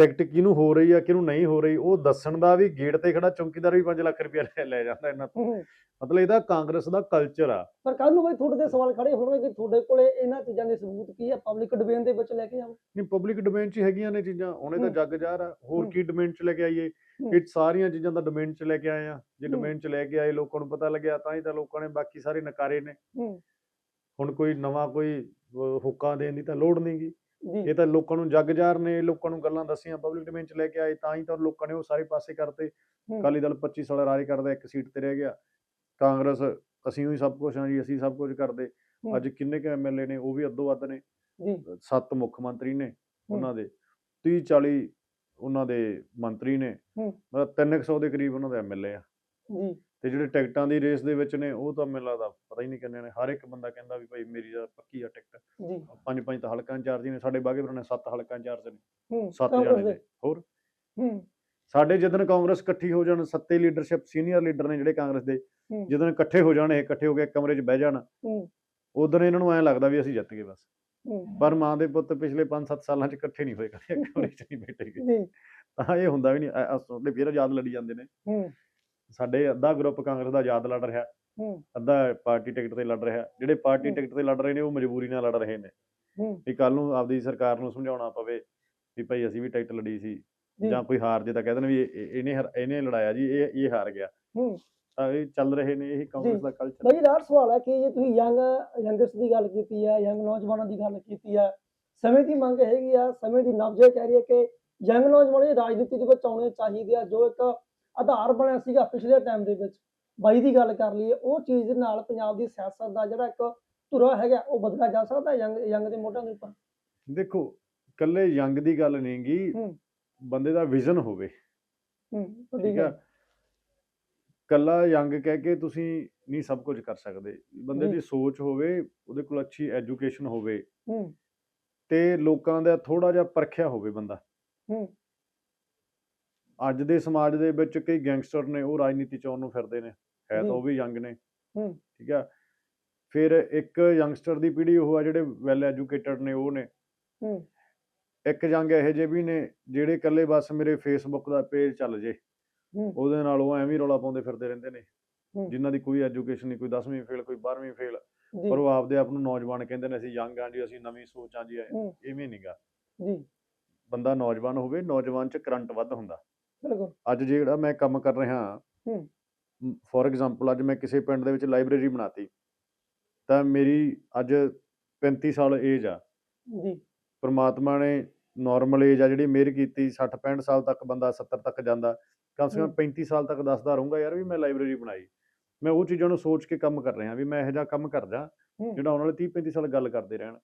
ਟਿਕਟ ਕਿਹਨੂੰ ਹੋ ਰਹੀ ਆ ਕਿਹਨੂੰ ਨਹੀਂ ਹੋ ਰਹੀ ਉਹ ਦੱਸਣ ਦਾ ਵੀ ਗੇਟ ਤੇ ਖੜਾ ਚੌਕੀਦਾਰ ਵੀ 5 ਲੱਖ ਰੁਪਇਆ ਲੈ- ਜਾਂਦਾ ਇਹਨਾਂ ਤੋਂ। ਮਤਲਬ ਇਹਦਾ ਕਾਂਗਰਸ ਦਾ ਕਲਚਰ ਆ। ਪਰ ਕੱਲ ਨੂੰ ਬਈ ਤੁਹਾਡੇ ਤੇ ਸਵਾਲ ਖੜੇ ਹੋਣਗੇ ਕਿ ਤੁਹਾਡੇ ਕੋਲੇ ਇਹਨਾਂ ਚੀਜ਼ਾਂ ਦੇ ਸਬੂਤ ਕੀ ਹੈ ਪਬਲਿਕ ਡੋਮੇਨ ਦੇ ਵਿੱਚ ਲੈ ਕੇ ਆਓ। ਨਹੀਂ ਪਬਲਿਕ ਡੋਮੇਨ 'ਚ ਹੈਗੀਆਂ ਨੇ ਚੀਜ਼ਾਂ ਉਹਨੇ ਤਾਂ। ਜੱਗ ਜ਼ਾਹਰ ਆ। ਹੋਰ। ਕੀ ਡੋਮੇਨ 'ਚ ਲੈ ਕੇ ਆਈਏ। ਇਹ ਸਾਰੀਆਂ ਚੀਜ਼ਾਂ ਤਾਂ ਡੋਮੇਨ 'ਚ ਲੈ ਕੇ ਆਏ ਆ। ਜੇ। ਡੋਮੇਨ 'ਚ ਲੈ ਕੇ ਆਏ ਲੋਕਾਂ ਨੂੰ ਪਤਾ ਲੱਗਿਆ ਤਾਂ ਹੀ ਤਾਂ ਲੋਕਾਂ ਨੇ ਬਾਕੀ ਸਾਰੇ ਨਕਾਰੇ ਨੇ। ਹੁਣ ਕੋਈ ਨਵਾਂ ਕੋਈ ਹੁੱਕਾ ਦੇਣ ਦੀ ਤਾਂ ਲੋੜ ਨਹੀਂਗੀ ਇਹ ਤਾਂ ਲੋਕਾਂ ਨੂੰ ਜੱਗ ਜ਼ਾਹਰ ਨੇ ਲੋਕਾਂ ਨੂੰ ਗੱਲਾਂ ਦੱਸੀਆਂ ਪਬਲਿਕ ਡੋਮੇਨ 'ਚ ਲੈ ਕੇ ਆਏ ਤਾਂ ਹੀ ਤਾਂ ਲੋਕਾਂ ਨੇ ਉਹ ਸਾਰੇ ਪਾਸੇ ਕਰਤੇ। ਅਕਾਲੀ ਦਲ 25 ਸਾਲ ਰਾਜ ਕਰਦਾ ਇੱਕ ਸੀਟ ਤੇ ਰਹਿ ਗਿਆ। ਕਾਂਗਰਸ ਅਸੀਂ ਹੀ ਸਭ ਕੁਝ ਹਾਂ ਜੀ ਅਸੀਂ ਸਭ ਕੁਝ ਕਰਦੇ। ਅੱਜ ਕਿੰਨੇ ਕੁ ਐਮਐਲਏ ਨੇ ਉਹ ਵੀ ਅੱਧੋ ਵੱਧ ਨੇ। ਜੀ। ਸੱਤ ਮੁੱਖ ਮੰਤਰੀ ਨੇ ਉਹਨਾਂ ਦੇ 30 40 ਉਹਨਾਂ ਦੇ ਮੰਤਰੀ ਨੇ। ਮਤਲਬ 300 ਦੇ ਕਰੀਬ ਉਹਨਾਂ ਦੇ ਐਮਐਲਏ ਆ। ਜੀ। ਤੇ ਜਿਹੜੇ ਟਿਕਟਾਂ ਦੀ ਰੇਸ ਦੇ ਵਿੱਚ ਨੇ ਉਹ ਤਾਂ ਮੈਨੂੰ ਲੱਗਦਾ ਪਤਾ ਹੀ ਨਹੀਂ ਕਿੰਨੇ ਨੇ ਹਰ ਇੱਕ ਬੰਦਾ ਕਹਿੰਦਾ ਵੀ ਭਾਈ ਮੇਰੀ ਤਾਂ ਪੱਕੀ ਆ ਟਿਕਟ। ਜੀ। ਪੰਜ ਪੰਜ ਤਾਂ ਹਲਕਾਂ ਇੰਚਾਰਜ ਹੀ ਨੇ ਸਾਡੇ ਬਾਗੇਪੁਰ ਨੇ ਸੱਤ ਹਲਕਾਂ ਇੰਚਾਰਜ ਨੇ ਸੱਤ ਜਾਣੇ। ਨੇ ਹੋਰ? ਹੂੰ। ਸਾਡੇ ਜਦੋਂ ਕਾਂਗਰਸ ਇਕੱਠੀ ਹੋ ਜਾਣ ਸੱਤੇ ਲੀਡਰਸ਼ਿਪ ਸੀਨੀਅਰ ਲੀਡਰ ਨੇ ਜਿਹੜੇ ਕਾਂਗਰਸ ਦੇ। ਜਦੋਂ ਇਕੱਠੇ ਹੋ ਜਾਣ ਇਹ ਇਕੱਠੇ ਹੋ ਕੇ ਕਮਰੇ 'ਚ ਬਹਿ ਜਾਣ ਹੂੰ। ਉਦੋਂ ਇਹਨਾਂ ਨੂੰ ਐਂ ਲੱਗਦਾ ਵੀ ਅਸੀਂ ਜਿੱਤ ਗਏ ਬਸ। ਪਰ ਮਾਂ ਦੇ ਪੁੱਤ ਪਿਛਲੇ 5-7 ਸਾਲਾਂ 'ਚ ਇਕੱਠੇ ਨਹੀਂ ਹੋਏ ਕਦੇ ਕਮਰੇ 'ਚ ਨਹੀਂ ਬੈਠੇ ਗਏ। ਜੀ। ਤਾਂ ਇਹ ਹੁੰਦਾ ਵੀ ਨਹੀਂ ਉਹਦੇ ਫਿਰ ਆਜ਼ਾਦ ਲੜੀ ਜਾਂਦੇ ਨੇ। ਹੂੰ। ਸਾਡੇ ਅੱਧਾ ਗਰੁੱਪ ਕਾਂਗਰਸ ਦਾ ਆਜ਼ਾਦ ਲੜ ਰਿਹਾ ਹੂੰ। ਅੱਧਾ ਪਾਰਟੀ ਟਿਕਟ ਤੇ ਲੜ ਰਿਹਾ ਜਿਹੜੇ ਪਾਰਟੀ। ਟਿਕਟ ਤੇ ਲੜ ਰਹੇ ਨੇ ਉਹ ਮਜਬੂਰੀ ਨਾਲ ਲੜ ਰਹੇ ਨੇ। ਹੂੰ। ਵੀ ਕੱਲ ਨੂੰ ਆਪਦੀ ਸਰਕਾਰ ਨੂੰ ਸਮਝਾਉਣਾ ਪਵੇ ਵੀ ਭਾਈ ਅਸੀਂ ਵੀ ਟਿਕਟ ਲੜੀ ਸੀ ਜੀ ਕੋਈ ਹਾਰ ਜੇ ਤਾਂ ਕਹਿ ਦੇਣ ਵੀ ਇਹ- ਇਹ- ਇਹਨੇ ਇਹਨੇ ਲੜਾਇਆ ਜੀ ਇਹ ਇਹ ਹਾਰ ਗਿਆ। ਹੂੰ। ਇਹ ਚੱਲ ਰਹੇ ਨੇ ਇਹ ਕਾਂਗਰਸ। ਦਾ ਕਲਚਰ ਬਈ ਲਾਸਟ ਸਵਾਲ ਹੈ ਕਿ ਜੇ ਤੁਸੀਂ ਯੰਗ ਯੰਗਸਟ ਦੀ ਗੱਲ ਕੀਤੀ ਹੈ ਯੰਗ ਨੌਜਵਾਨਾਂ ਦੀ ਗੱਲ ਕੀਤੀ ਹੈ ਸਮੇਂ ਦੀ ਮੰਗ ਹੈਗੀ ਆ ਸਮੇਂ ਦੀ ਨਬਜ਼ ਕਹਿ ਰਹੀ ਹੈ ਕਿ ਯੰਗ ਨੌਜਵਾਨ ਰਾਜਨੀਤੀ ਦੇ ਵਿੱਚ ਆਉਣੇ ਚਾਹੀਦੇ ਆ ਜੋ ਇੱਕ ਆਧਾਰ ਬਣਿਆ ਸੀਗਾ ਪਿਛਲੇ ਟਾਈਮ ਦੇ ਵਿੱਚ। ਬਾਈ ਦੀ ਗੱਲ ਕਰ ਲਈਏ ਉਹ ਚੀਜ਼ ਦੇ ਨਾਲ ਪੰਜਾਬ ਦੀ ਸਿਆਸਤ ਦਾ ਜਿਹੜਾ ਇੱਕ ਧੁਰਾ ਹੈਗਾ ਉਹ ਬਦਲਿਆ ਜਾ ਸਕਦਾ ਯੰਗ ਯੰਗ ਦੇ ਮੋਢਿਆਂ ਦੇ ਉੱਪਰ? ਦੇਖੋ ਕੱਲੇ ਯੰਗ ਦੀ ਗੱਲ ਨਹੀਂਗੀ ਹੂੰ। ਬੰਦੇ ਦਾ ਵਿਜ਼ਨ ਹੋਵੇ। ਹੂੰ ਠੀਕ ਗੱਲ ਕੱਲਾ ਯੰਗ ਕਹਿ ਕੇ ਤੁਸੀਂ ਨਹੀਂ ਸਭ ਕੁਝ ਕਰ ਸਕਦੇ। ਬੰਦੇ। ਦੀ ਸੋਚ ਹੋਵੇ ਉਹਦੇ ਕੋਲ ਅੱਛੀ ਐਜੂਕੇਸ਼ਨ ਹੋਵੇ ਹੂੰ। ਤੇ ਲੋਕਾਂ ਦਾ ਥੋੜਾ ਜਿਹਾ ਪਰਖਿਆ ਹੋਵੇ ਬੰਦਾ। ਹੂੰ। ਅੱਜ ਦੇ ਸਮਾਜ ਦੇ ਵਿੱਚ ਕਈ ਗੈਂਗਸਟਰ ਨੇ ਉਹ ਰਾਜਨੀਤੀ ਚ ਆਉਣ ਨੂੰ ਫਿਰਦੇ ਨੇ। ਹੈ। ਤਾਂ ਉਹ ਵੀ ਯੰਗ ਨੇ। ਹੂੰ। ਠੀਕ ਆ। ਫਿਰ ਇੱਕ ਯੰਗਸਟਰ ਦੀ ਪੀੜ੍ਹੀ ਉਹ ਆ ਜਿਹੜੇ ਵੈਲ ਐਜੂਕੇਟਡ ਨੇ ਉਹ ਨੇ। ਹੂੰ। ਇੱਕ ਜੰਗ ਇਹੋ ਜਿਹੇ ਵੀ ਨੇ ਜਿਹੜੇ ਇਕੱਲੇ ਬਸ ਮੇਰੇ ਫੇਸਬੁੱਕ ਦਾ ਪੇਜ ਚੱਲ ਜੇ। ਹੂੰ। ਉਹਦੇ ਨਾਲ ਉਹ ਐਵੇਂ ਰੌਲਾ ਪਾਉਂਦੇ ਫਿਰਦੇ ਰਹਿੰਦੇ ਨੇ। ਜਿਨ੍ਹਾਂ ਦੀ ਕੋਈ ਐਜੂਕੇਸ਼ਨ ਨਹੀਂ ਕੋਈ 10ਵੀਂ ਫੇਲ ਕੋਈ 12ਵੀਂ ਫੇਲ ਪਰ ਉਹ ਆਪਦੇ ਆਪ ਨੂੰ ਨੌਜਵਾਨ ਕਹਿੰਦੇ ਨੇ ਅਸੀਂ ਯੰਗ ਆਂ ਜੀ ਅਸੀਂ ਨਵੀਂ ਸੋਚ ਆਂ ਜੀ। ਇਵੇਂ ਨਹੀਂਗਾ ਜੀ। ਬੰਦਾ ਨੌਜਵਾਨ ਹੋਵੇ ਨੌਜਵਾਨ ਚ ਕਰੰਟ ਵੱਧ ਹੁੰਦਾ। ਬਿਲਕੁਲ ਅੱਜ ਜਿਹੜਾ ਮੈਂ ਕੰਮ ਕਰ ਰਿਹਾ ਹੂੰ। ਫੋਰ ਐਗਜ਼ਾਮਪਲ ਅੱਜ ਮੈਂ ਕਿਸੇ ਪਿੰਡ ਦੇ ਵਿੱਚ ਲਾਇਬ੍ਰੇਰੀ ਬਣਾਤੀ ਤਾਂ ਮੇਰੀ ਅੱਜ 35 ਸਾਲ ਏਜ ਆ ਜੀ ਪ੍ਰਮਾਤਮਾ ਨੇ ਨਾਰਮਲ ਏਜ ਆ ਜਿਹੜੀ ਮੇਰ ਕੀਤੀ 60 65 ਸਾਲ ਤੱਕ ਬੰਦਾ 70 ਤੱਕ ਜਾਂਦਾ ਕਮ ਸੇ ਕਮ ਹੂੰ। 35 ਸਾਲ ਤੱਕ ਦੱਸਦਾ ਰਹੂੰਗਾ ਯਾਰ ਵੀ ਮੈਂ ਲਾਇਬ੍ਰੇਰੀ ਬਣਾਈ ਮੈਂ ਉਹ ਚੀਜ਼ਾਂ ਨੂੰ ਸੋਚ ਕੇ ਕੰਮ ਕਰ ਰਿਹਾ ਵੀ ਮੈਂ ਇਹੋ ਜਿਹਾ ਕੰਮ ਕਰਦਾ ਹੂੰ। ਜਿਹੜਾ ਆਉਣ ਵਾਲੇ 30 35 ਸਾਲ ਗੱਲ ਕਰਦੇ ਰਹਿਣ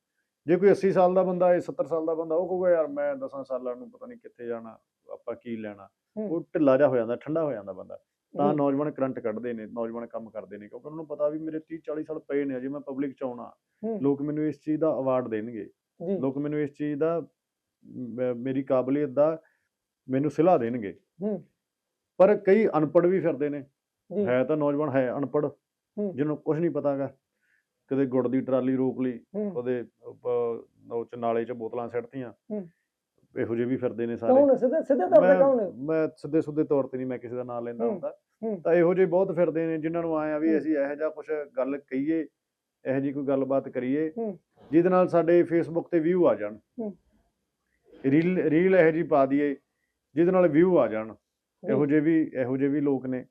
ਜੇ ਕੋਈ 80 ਸਾਲ ਦਾ ਬੰਦਾ ਹੈ 70 ਸਾਲ ਦਾ ਬੰਦਾ ਉਹ ਕਹੂਗਾ ਯਾਰ ਮੈਂ 10 ਸਾਲਾਂ ਨੂੰ ਪਤਾ ਨਹੀਂ ਕਿੱਥੇ ਜਾਣਾ ਆਪਾਂ ਕੀ ਲੈਣਾ। ਉਹ ਢਿੱਲਾ ਜਿਹਾ ਹੋ ਜਾਂਦਾ ਠੰਡਾ ਹੋ ਜਾਂਦਾ ਬੰਦਾ। ਤਾਂ ਜੀ, ਨੌਜਵਾਨ ਕਰੰਟ ਕੱਢਦੇ ਨੇ ਨੌਜਵਾਨ ਕੰਮ ਕਰਦੇ ਨੇ ਕਿਉਂਕਿ ਉਹਨਾਂ ਨੂੰ ਪਤਾ ਵੀ ਮੇਰੇ 30 40 ਸਾਲ ਪਏ ਨੇ ਅਜੇ ਮੈਂ ਪਬਲਿਕ ਚ ਆਉਣਾ। ਲੋਕ ਮੈਨੂੰ ਇਸ ਚੀਜ਼ ਦਾ ਅਵਾਰਡ ਦੇਣਗੇ। ਜੀ। ਲੋਕ ਮੈਨੂੰ ਇਸ ਚੀਜ਼ ਦਾ ਮੇਰੀ ਕਾਬਲੀਅਤ ਦਾ ਮੈਨੂੰ ਸਿਲਾ ਦੇਣਗੇ। ਪਰ ਕਈ ਅਨਪੜ੍ਹ ਵੀ ਫਿਰਦੇ ਨੇ। ਜੀ। ਹੈ ਤਾਂ ਨੌਜਵਾਨ ਹੈ ਅਨਪੜ੍ਹ। ਹੂੰ। ਜਿਹਨੂੰ ਕੁਝ ਨਹੀਂ ਪਤਾਗਾ ਕਦੇ ਗੁੜ ਦੀ ਟਰਾਲੀ ਰੋਕ ਲਈ ਉਹਦੇ ਅਹ, ਉਹ ਚ ਨਾਲੇ ਚ ਬੋਤਲਾਂ ਸਿੱਟਤੀਆਂ। ਇਹੋ ਜਿਹੇ ਵੀ ਫਿਰਦੇ ਨੇ ਸਾਰੇ। ਕੌਣ ਸਿੱਧੇ ਸਿੱਧੇ ਤੌਰ ਤੇ ਕੌਣ ਮੈਂ ਸਿੱਧੇ ਸੁੱਧੇ ਤੌਰ ਤੇ ਨਹੀਂ ਮੈਂ ਕਿਸੇ ਦਾ ਨਾਮ ਲੈਂਦਾ ਹੁੰਦਾ। ਤਾਂ ਇਹੋ ਜਿਹੇ ਬਹੁਤ ਫਿਰਦੇ ਨੇ ਜਿਨ੍ਹਾਂ ਨੂੰ ਆਏ ਆ ਵੀ। ਅਸੀਂ ਇਹੋ ਜਿਹਾ ਕੁਝ ਗੱਲ ਕਹੀਏ ਇਹੋ ਜਿਹੀ ਕੋਈ ਗੱਲਬਾਤ ਕਰੀਏ। ਜਿਹਦੇ ਨਾਲ ਸਾਡੇ ਫੇਸਬੁੱਕ ਤੇ ਵਿਊ ਆ ਜਾਣ। ਰੀਲ ਰੀਲ ਇਹੋ ਜਿਹੀ ਪਾ ਦਈਏ ਜਿਹਦੇ ਨਾਲ ਵਿਊ ਆ ਜਾਣ। ਜੀ, ਇਹੋ ਜਿਹੇ ਵੀ ਇਹੋ ਜਿਹੇ ਵੀ ਲੋਕ ਨੇ।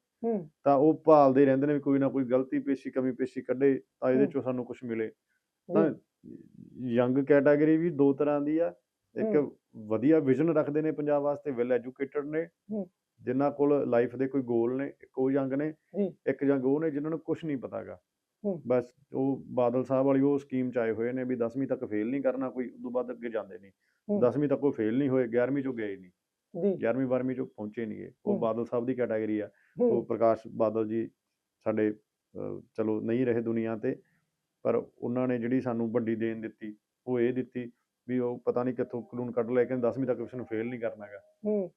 ਤਾਂ ਉਹ ਭਾਲਦੇ ਰਹਿੰਦੇ ਨੇ ਵੀ ਕੋਈ ਨਾ ਕੋਈ ਗਲਤੀ ਪੇਸ਼ੀ ਕਮੀ ਪੇਸ਼ੀ ਕੱਢੇ ਤਾਂ ਇਹਦੇ। ਚੋਂ ਸਾਨੂੰ ਕੁਝ ਮਿਲੇ। ਤਾਂ ਜੀ, ਯੰਗ ਕੈਟਾਗਰੀ ਵੀ ਦੋ ਤਰ੍ਹਾਂ ਦੀ ਆ। ਇੱਕ। ਵਧੀਆ ਵਿਜ਼ਨ ਰੱਖਦੇ ਨੇ ਪੰਜਾਬ ਵਾਸਤੇ ਵੈਲ ਐਜੂਕੇਟਡ ਨੇ। ਜਿਨ੍ਹਾਂ ਕੋਲ ਲਾਈਫ ਦੇ ਕੋਈ ਗੋਲ ਨੇ ਉਹ ਯੰਗ ਨੇ। ਇੱਕ ਯੰਗ ਉਹ ਨੇ ਜਿਨ੍ਹਾਂ ਨੂੰ ਕੁਝ ਨਹੀਂ ਪਤਾਗਾ। ਬਸ ਉਹ ਬਾਦਲ ਸਾਹਿਬ ਵਾਲੀ ਉਹ ਸਕੀਮ ਚ ਆਏ ਹੋਏ ਨੇ ਵੀ 10ਵੀਂ ਤੱਕ ਫੇਲ ਨਹੀਂ ਕਰਨਾ ਕੋਈ ਉਦੋਂ ਬਾਅਦ ਅੱਗੇ ਜਾਂਦੇ ਨਹੀਂ ਹੂੰ। 10ਵੀਂ ਤੱਕ ਉਹ ਫੇਲ ਨਹੀਂ ਹੋਏ 11ਵੀਂ ਚੋਂ ਗਏ ਨਹੀਂ ਜੀ 11ਵੀਂ 12ਵੀਂ ਚੋਂ ਪਹੁੰਚੇ ਨਹੀਂਗੇ ਉਹ। ਬਾਦਲ ਸਾਹਿਬ ਦੀ ਕੈਟਾਗਰੀ ਆ ਉਹ ਪ੍ਰਕਾਸ਼ ਬਾਦਲ ਜੀ ਸਾਡੇ ਚਲੋ ਨਹੀਂ ਰਹੇ ਦੁਨੀਆ ਤੇ ਪਰ ਉਹਨਾਂ ਨੇ ਜਿਹੜੀ ਸਾਨੂੰ ਵੱਡੀ ਦੇਣ ਦਿੱਤੀ ਉਹ ਇਹ ਦਿੱਤੀ ਵੀ ਉਹ ਪਤਾ ਨਹੀਂ ਕਿੱਥੋਂ ਕਾਨੂੰਨ ਕੱਢ ਲੈ ਕੇ 10ਵੀਂ ਤੱਕ ਕਿਸੇ ਨੂੰ ਫੇਲ ਨਹੀਂ ਕਰਨਾਗਾ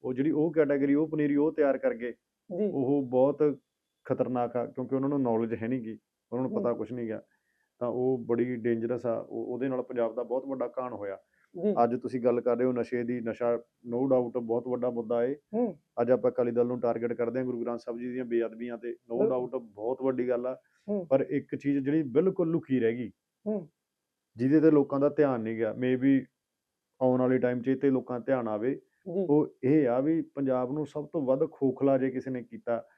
ਉਹ ਜਿਹੜੀ ਉਹ ਕੈਟਾਗਰੀ ਉਹ ਪਨੀਰੀ ਉਹ ਤਿਆਰ ਕਰ ਗਏ। ਜੀ। ਉਹ ਬਹੁਤ ਖਤਰਨਾਕ ਆ ਕਿਉਂਕਿ ਉਹਨਾਂ ਨੂੰ ਨੌਲੇਜ ਹੈ ਨਹੀਂ ਗੀ ਉਹਨਾਂ ਨੂੰ ਪਤਾ। ਕੁਝ ਨਹੀਂ ਤਾਂ ਉਹ ਬੜੀ ਡੇਂਜਰਸ ਆ ਉਹ- ਉਹਦੇ ਨਾਲ ਪੰਜਾਬ ਦਾ ਬਹੁਤ ਵੱਡਾ ਕਾਣ ਹੋਇਆ। ਅੱਜ ਤੁਸੀਂ ਗੱਲ ਕਰ ਰਹੇ ਹੋ ਨਸ਼ੇ ਦੀ ਨਸ਼ਾ ਨੋ ਡਾਊਟ ਬਹੁਤ ਵੱਡਾ ਮੁੱਦਾ ਏ। ਅੱਜ ਆਪਾਂ ਅਕਾਲੀ ਦਲ ਨੂੰ ਟਾਰਗੇਟ ਕਰਦੇ ਹਾਂ ਗੁਰੂ ਗ੍ਰੰਥ ਸਾਹਿਬ ਜੀ ਦੀਆਂ ਬੇਅਦਬੀਆਂ ਤੇ ਨੋ। ਡਾਊਟ ਬਹੁਤ ਵੱਡੀ ਗੱਲ ਆ। ਪਰ ਇੱਕ ਚੀਜ਼ ਜਿਹੜੀ ਬਿਲਕੁਲ ਲੁਕੀ ਰਹਿ ਗਈ ਜਿਹਦੇ ਤੇ ਲੋਕਾਂ ਦਾ ਧਿਆਨ ਨਹੀਂ ਗਿਆ ਮੇਬੀ ਆਉਣ ਵਾਲੇ ਟਾਈਮ 'ਚ ਇਹ ਤੇ ਲੋਕਾਂ ਦਾ ਧਿਆਨ ਆਵੇ ਜੀ। ਉਹ ਇਹ ਆ ਵੀ ਪੰਜਾਬ ਨੂੰ ਸਭ ਤੋਂ ਵੱਧ ਖੋਖਲਾ ਜੇ ਕਿਸੇ ਨੇ ਕੀਤਾ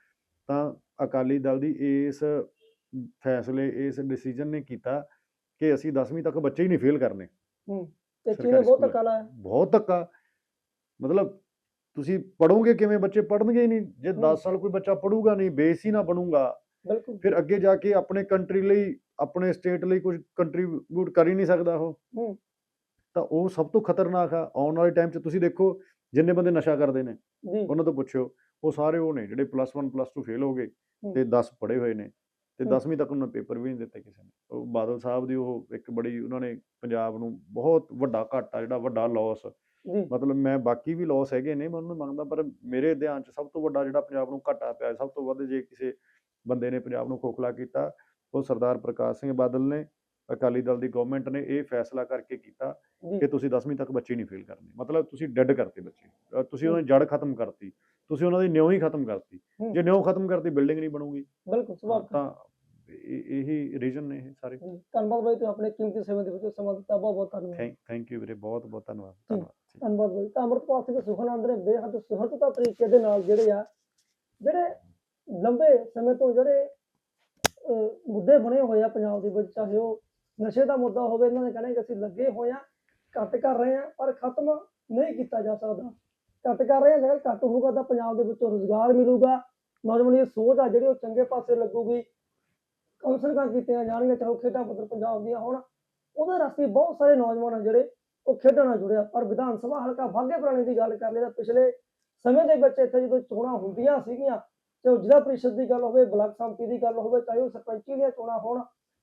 ਤਾਂ ਅਕਾਲੀ ਦਲ ਦੀ ਇਸ ਫੈਸਲੇ ਇਸ ਡਿਸੀਜਨ ਨੇ ਕੀਤਾ ਕਿ ਅਸੀਂ 10ਵੀਂ ਤੱਕ ਬੱਚੇ ਹੀ ਨਹੀਂ ਫੇਲ ਕਰਨੇ। ਹੂੰ ਤੇ ਸਰਕਾਰੀ ਚੀਨੇ ਬਹੁਤ ਸਕੂਲ ਲਾਇਆ? ਬਹੁਤ ਧੱਕਾ। ਮਤਲਬ ਤੁਸੀਂ ਪੜੋਗੇ ਕਿਵੇਂ ਬੱਚੇ ਪੜਨਗੇ ਹੀ ਨਹੀਂ। ਜੇ ਹੂੰ। 10 ਸਾਲ ਕੋਈ ਬੱਚਾ ਪੜੂਗਾ ਨਹੀਂ ਬੇਸ ਹੀ ਨਾ ਬਣੂਗਾ। ਬਿਲਕੁਲ। ਫਿਰ ਅੱਗੇ ਜਾ ਕੇ ਆਪਣੇ ਕੰਟਰੀ ਲਈ ਆਪਣੇ ਸਟੇਟ ਲਈ ਕੁਝ ਕੰਟਰੀਬਿਊਟ ਕਰ ਹੀ ਨਹੀਂ ਸਕਦਾ ਉਹ। ਤਾਂ ਉਹ ਸਭ ਤੋਂ ਖਤਰਨਾਕ ਆ ਆਉਣ ਵਾਲੇ ਟਾਈਮ 'ਚ ਤੁਸੀਂ ਦੇਖੋ ਜਿੰਨੇ ਬੰਦੇ ਨਸ਼ਾ ਕਰਦੇ ਨੇ ਉਹਨਾਂ ਤੋਂ ਪੁੱਛਿਓ ਉਹ ਸਾਰੇ ਉਹ ਨੇ ਜਿਹੜੇ ਪਲੱਸ 1 ਪਲੱਸ 2 ਫੇਲ ਹੋ ਗਏ। ਤੇ 10 ਪੜ੍ਹੇ ਹੋਏ ਨੇ ਤੇ ਹੂੰ। 10ਵੀਂ ਤੱਕ ਉਹਨਾਂ ਨੇ ਪੇਪਰ ਵੀ ਨਹੀਂ ਦਿੱਤੇ ਕਿਸੇ ਨੇ ਉਹ ਬਾਦਲ ਸਾਹਿਬ ਦੀ ਉਹ ਇੱਕ ਬੜੀ ਉਹਨਾਂ ਨੇ ਪੰਜਾਬ ਨੂੰ ਬਹੁਤ ਵੱਡਾ ਘਾਟਾ ਜਿਹੜਾ ਵੱਡਾ ਲਾਸ ਮਤਲਬ ਮੈਂ ਬਾਕੀ ਵੀ ਲਾਸ ਹੈਗੇ ਨੇ ਮੈਂ ਉਹਨੂੰ ਮੰਨਦਾ ਪਰ ਮੇਰੇ ਧਿਆਨ 'ਚ ਸਭ ਤੋਂ ਵੱਡਾ ਜਿਹੜਾ ਪੰਜਾਬ ਨੂੰ ਘਾਟਾ ਪਿਆ ਸਭ ਤੋਂ ਵੱਧ ਜੇ ਕਿਸੇ ਬੰਦੇ ਨੇ ਪੰਜਾਬ ਨੂੰ ਖੋਖਲਾ ਕੀਤਾ ਉਹ ਸਰਦਾਰ ਪ੍ਰਕਾਸ਼ ਸਿੰਘ ਬਾਦਲ ਨੇ ਅਕਾਲੀ ਦਲ ਦੀ ਗਵਰਨਮੈਂਟ ਨੇ ਇਹ ਫੈਸਲਾ ਕਰਕੇ ਕੀਤਾ ਕਿ ਤੁਸੀਂ 10ਵੀਂ ਤੱਕ ਬੱਚੇ ਨਹੀਂ ਫੇਲ ਕਰਨੇ। ਮਤਲਬ ਤੁਸੀਂ ਡੈਡ ਕਰਤੇ ਬੱਚੇ। ਤੁਸੀਂ ਉਹਨਾਂ ਦੀ ਜੜ ਖਤਮ ਕਰਤੀ। ਤੁਸੀਂ ਉਹਨਾਂ ਦੀ ਨਿਉ ਹੀ ਖਤਮ ਕਰਤੀ। ਜੇ ਨਿਉ ਖਤਮ ਕਰਤੀ ਬਿਲਡਿੰਗ ਨਹੀਂ ਬਣੂਗੀ। ਬਿਲਕੁਲ ਸੁਭਾਅ ਤਾਂ ਇਹ- ਰੀਜ਼ਨ ਨੇ ਇਹ ਸਾਰੇ। ਧੰਨਵਾਦ ਬਾਈ ਤੁਸੀਂ ਆਪਣੇ ਕੀਮਤੀ ਸਮੇਂ ਦੇ ਵਿੱਚ ਸਮਾਂ ਦਿੱਤਾ। ਬਹੁਤ ਬਹੁਤ ਧੰਨਵਾਦ ਥੈਂਕ ਯੂ ਵੀਰੇ ਬਹੁਤ ਬਹੁਤ ਧੰਨਵਾਦ ਧੰਨਵਾਦ ਧੰਨਵਾਦ ਬਾਈ। ਤਾਂ ਅੰਮ੍ਰਿਤਪਾਲ ਸਿੰਘ ਸੁਖਨੰਦ ਨੇ ਬੇਹੱਦ ਸੁਹਰਤਤਾ ਤਰੀਕੇ ਦੇ ਨਾਲ ਜਿਹੜੇ ਆ ਜਿਹੜੇ ਲੰਬੇ ਸਮੇਂ ਤੋਂ ਜਿਹੜੇ ਮੁੱਦੇ ਬਣੇ ਹੋਏ ਆ ਪੰਜਾਬ ਦੇ ਵਿੱਚ, ਚਾਹੇ ਉਹ ਨਸ਼ੇ ਦਾ ਮੁੱਦਾ ਹੋਵੇ, ਇਹਨਾਂ ਨੇ ਕਹਿਣਾ ਕਿ ਅਸੀਂ ਲੱਗੇ ਹੋਏ ਆ, ਘੱਟ ਕਰ ਰਹੇ ਆ, ਪਰ ਖਤਮ ਨਹੀਂ ਕੀਤਾ ਜਾ ਸਕਦਾ। ਘੱਟ ਕਰ ਰਹੇ ਆ, ਜੇਕਰ ਘੱਟ ਹੋਊਗਾ ਤਾਂ ਪੰਜਾਬ ਦੇ ਵਿੱਚੋਂ ਰੋਜ਼ਗਾਰ ਮਿਲੂਗਾ। ਨੌਜਵਾਨ ਦੀ ਸੋਚ ਆ ਜਿਹੜੀ ਉਹ ਚੰਗੇ ਪਾਸੇ ਲੱਗੂਗੀ। ਕਾਉਂਸਲਿੰਗਾਂ ਕੀਤੀਆਂ ਜਾਣਗੀਆਂ, ਚਾਹੇ ਉਹ ਖੇਡਾਂ ਪੱਧਰ ਪੰਜਾਬ ਦੀਆਂ ਹੋਣ। ਉਹਦੇ ਰਸਤੇ ਬਹੁਤ ਸਾਰੇ ਨੌਜਵਾਨ ਆ ਜਿਹੜੇ ਉਹ ਖੇਡਾਂ ਨਾਲ ਜੁੜਿਆ ਪਰ ਵਿਧਾਨ ਸਭਾ ਹਲਕਾ ਬਾਘੇ ਪੁਰਾਣੇ ਦੀ ਗੱਲ ਕਰ ਲਈ ਤਾਂ ਪਿਛਲੇ ਸਮੇਂ ਦੇ ਵਿੱਚ ਇੱਥੇ ਜਦੋਂ ਚੋਣਾਂ ਹੁੰਦੀਆਂ ਸੀਗੀਆਂ ਚਾਹੇ ਉਹ ਜ਼ਿਲ੍ਹਾ ਪ੍ਰੀਸ਼ਦ ਦੀ ਗੱਲ ਹੋਵੇ, ਬਲਾਕ ਸੰਮਤੀ ਦੀ ਗੱਲ ਹੋਵੇ, ਚਾਹੇ ਉਹ ਸਰਪੰਚੀ ਦੀਆਂ ਚੋਣਾਂ ਹੋਣ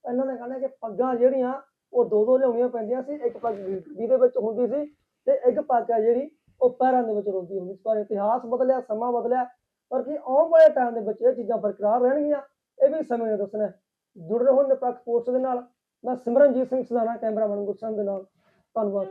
ਇਹਨਾਂ ਨੇ ਕਹਿਣਾ ਕਿ ਪੱਗਾਂ ਜਿਹੜੀਆਂ, ਉਹ ਦੋ ਦੋ ਲਿਆਉਣੀਆਂ ਪੈਂਦੀਆਂ ਸੀ, ਇੱਕ ਪੱਗ ਜਿਹਦੇ ਵਿੱਚ ਹੁੰਦੀ ਸੀ ਤੇ ਇੱਕ ਪੱਗ ਆ ਜਿਹੜੀ, ਉਹ ਪੈਰਾਂ ਦੇ ਵਿੱਚ ਰੋਂਦੀ ਹੁੰਦੀ ਸੀ। ਪਰ ਇਤਿਹਾਸ ਬਦਲਿਆ, ਸਮਾਂ ਬਦਲਿਆ, ਪਰ ਕੀ ਆਉਣ ਵਾਲੇ ਟਾਈਮ ਦੇ ਵਿੱਚ ਇਹ ਚੀਜ਼ਾਂ ਬਰਕਰਾਰ ਰਹਿਣਗੀਆਂ, ਇਹ ਵੀ ਸਮੇਂ ਨੇ ਦੱਸਣਾ। ਹੈ। ਜੁੜੇ ਰਹੋ ਨਿਰਪੱਖ ਪੋਸਟ ਦੇ ਨਾਲ। ਮੈਂ ਸਿਮਰਨਜੀਤ ਸਿੰਘ ਸਦਾਨਾ ਕੈਮਰਾਮੈਨ ਗੁਰਸ਼ਨ ਦੇ ਨਾਲ। ਧੰਨਵਾਦ।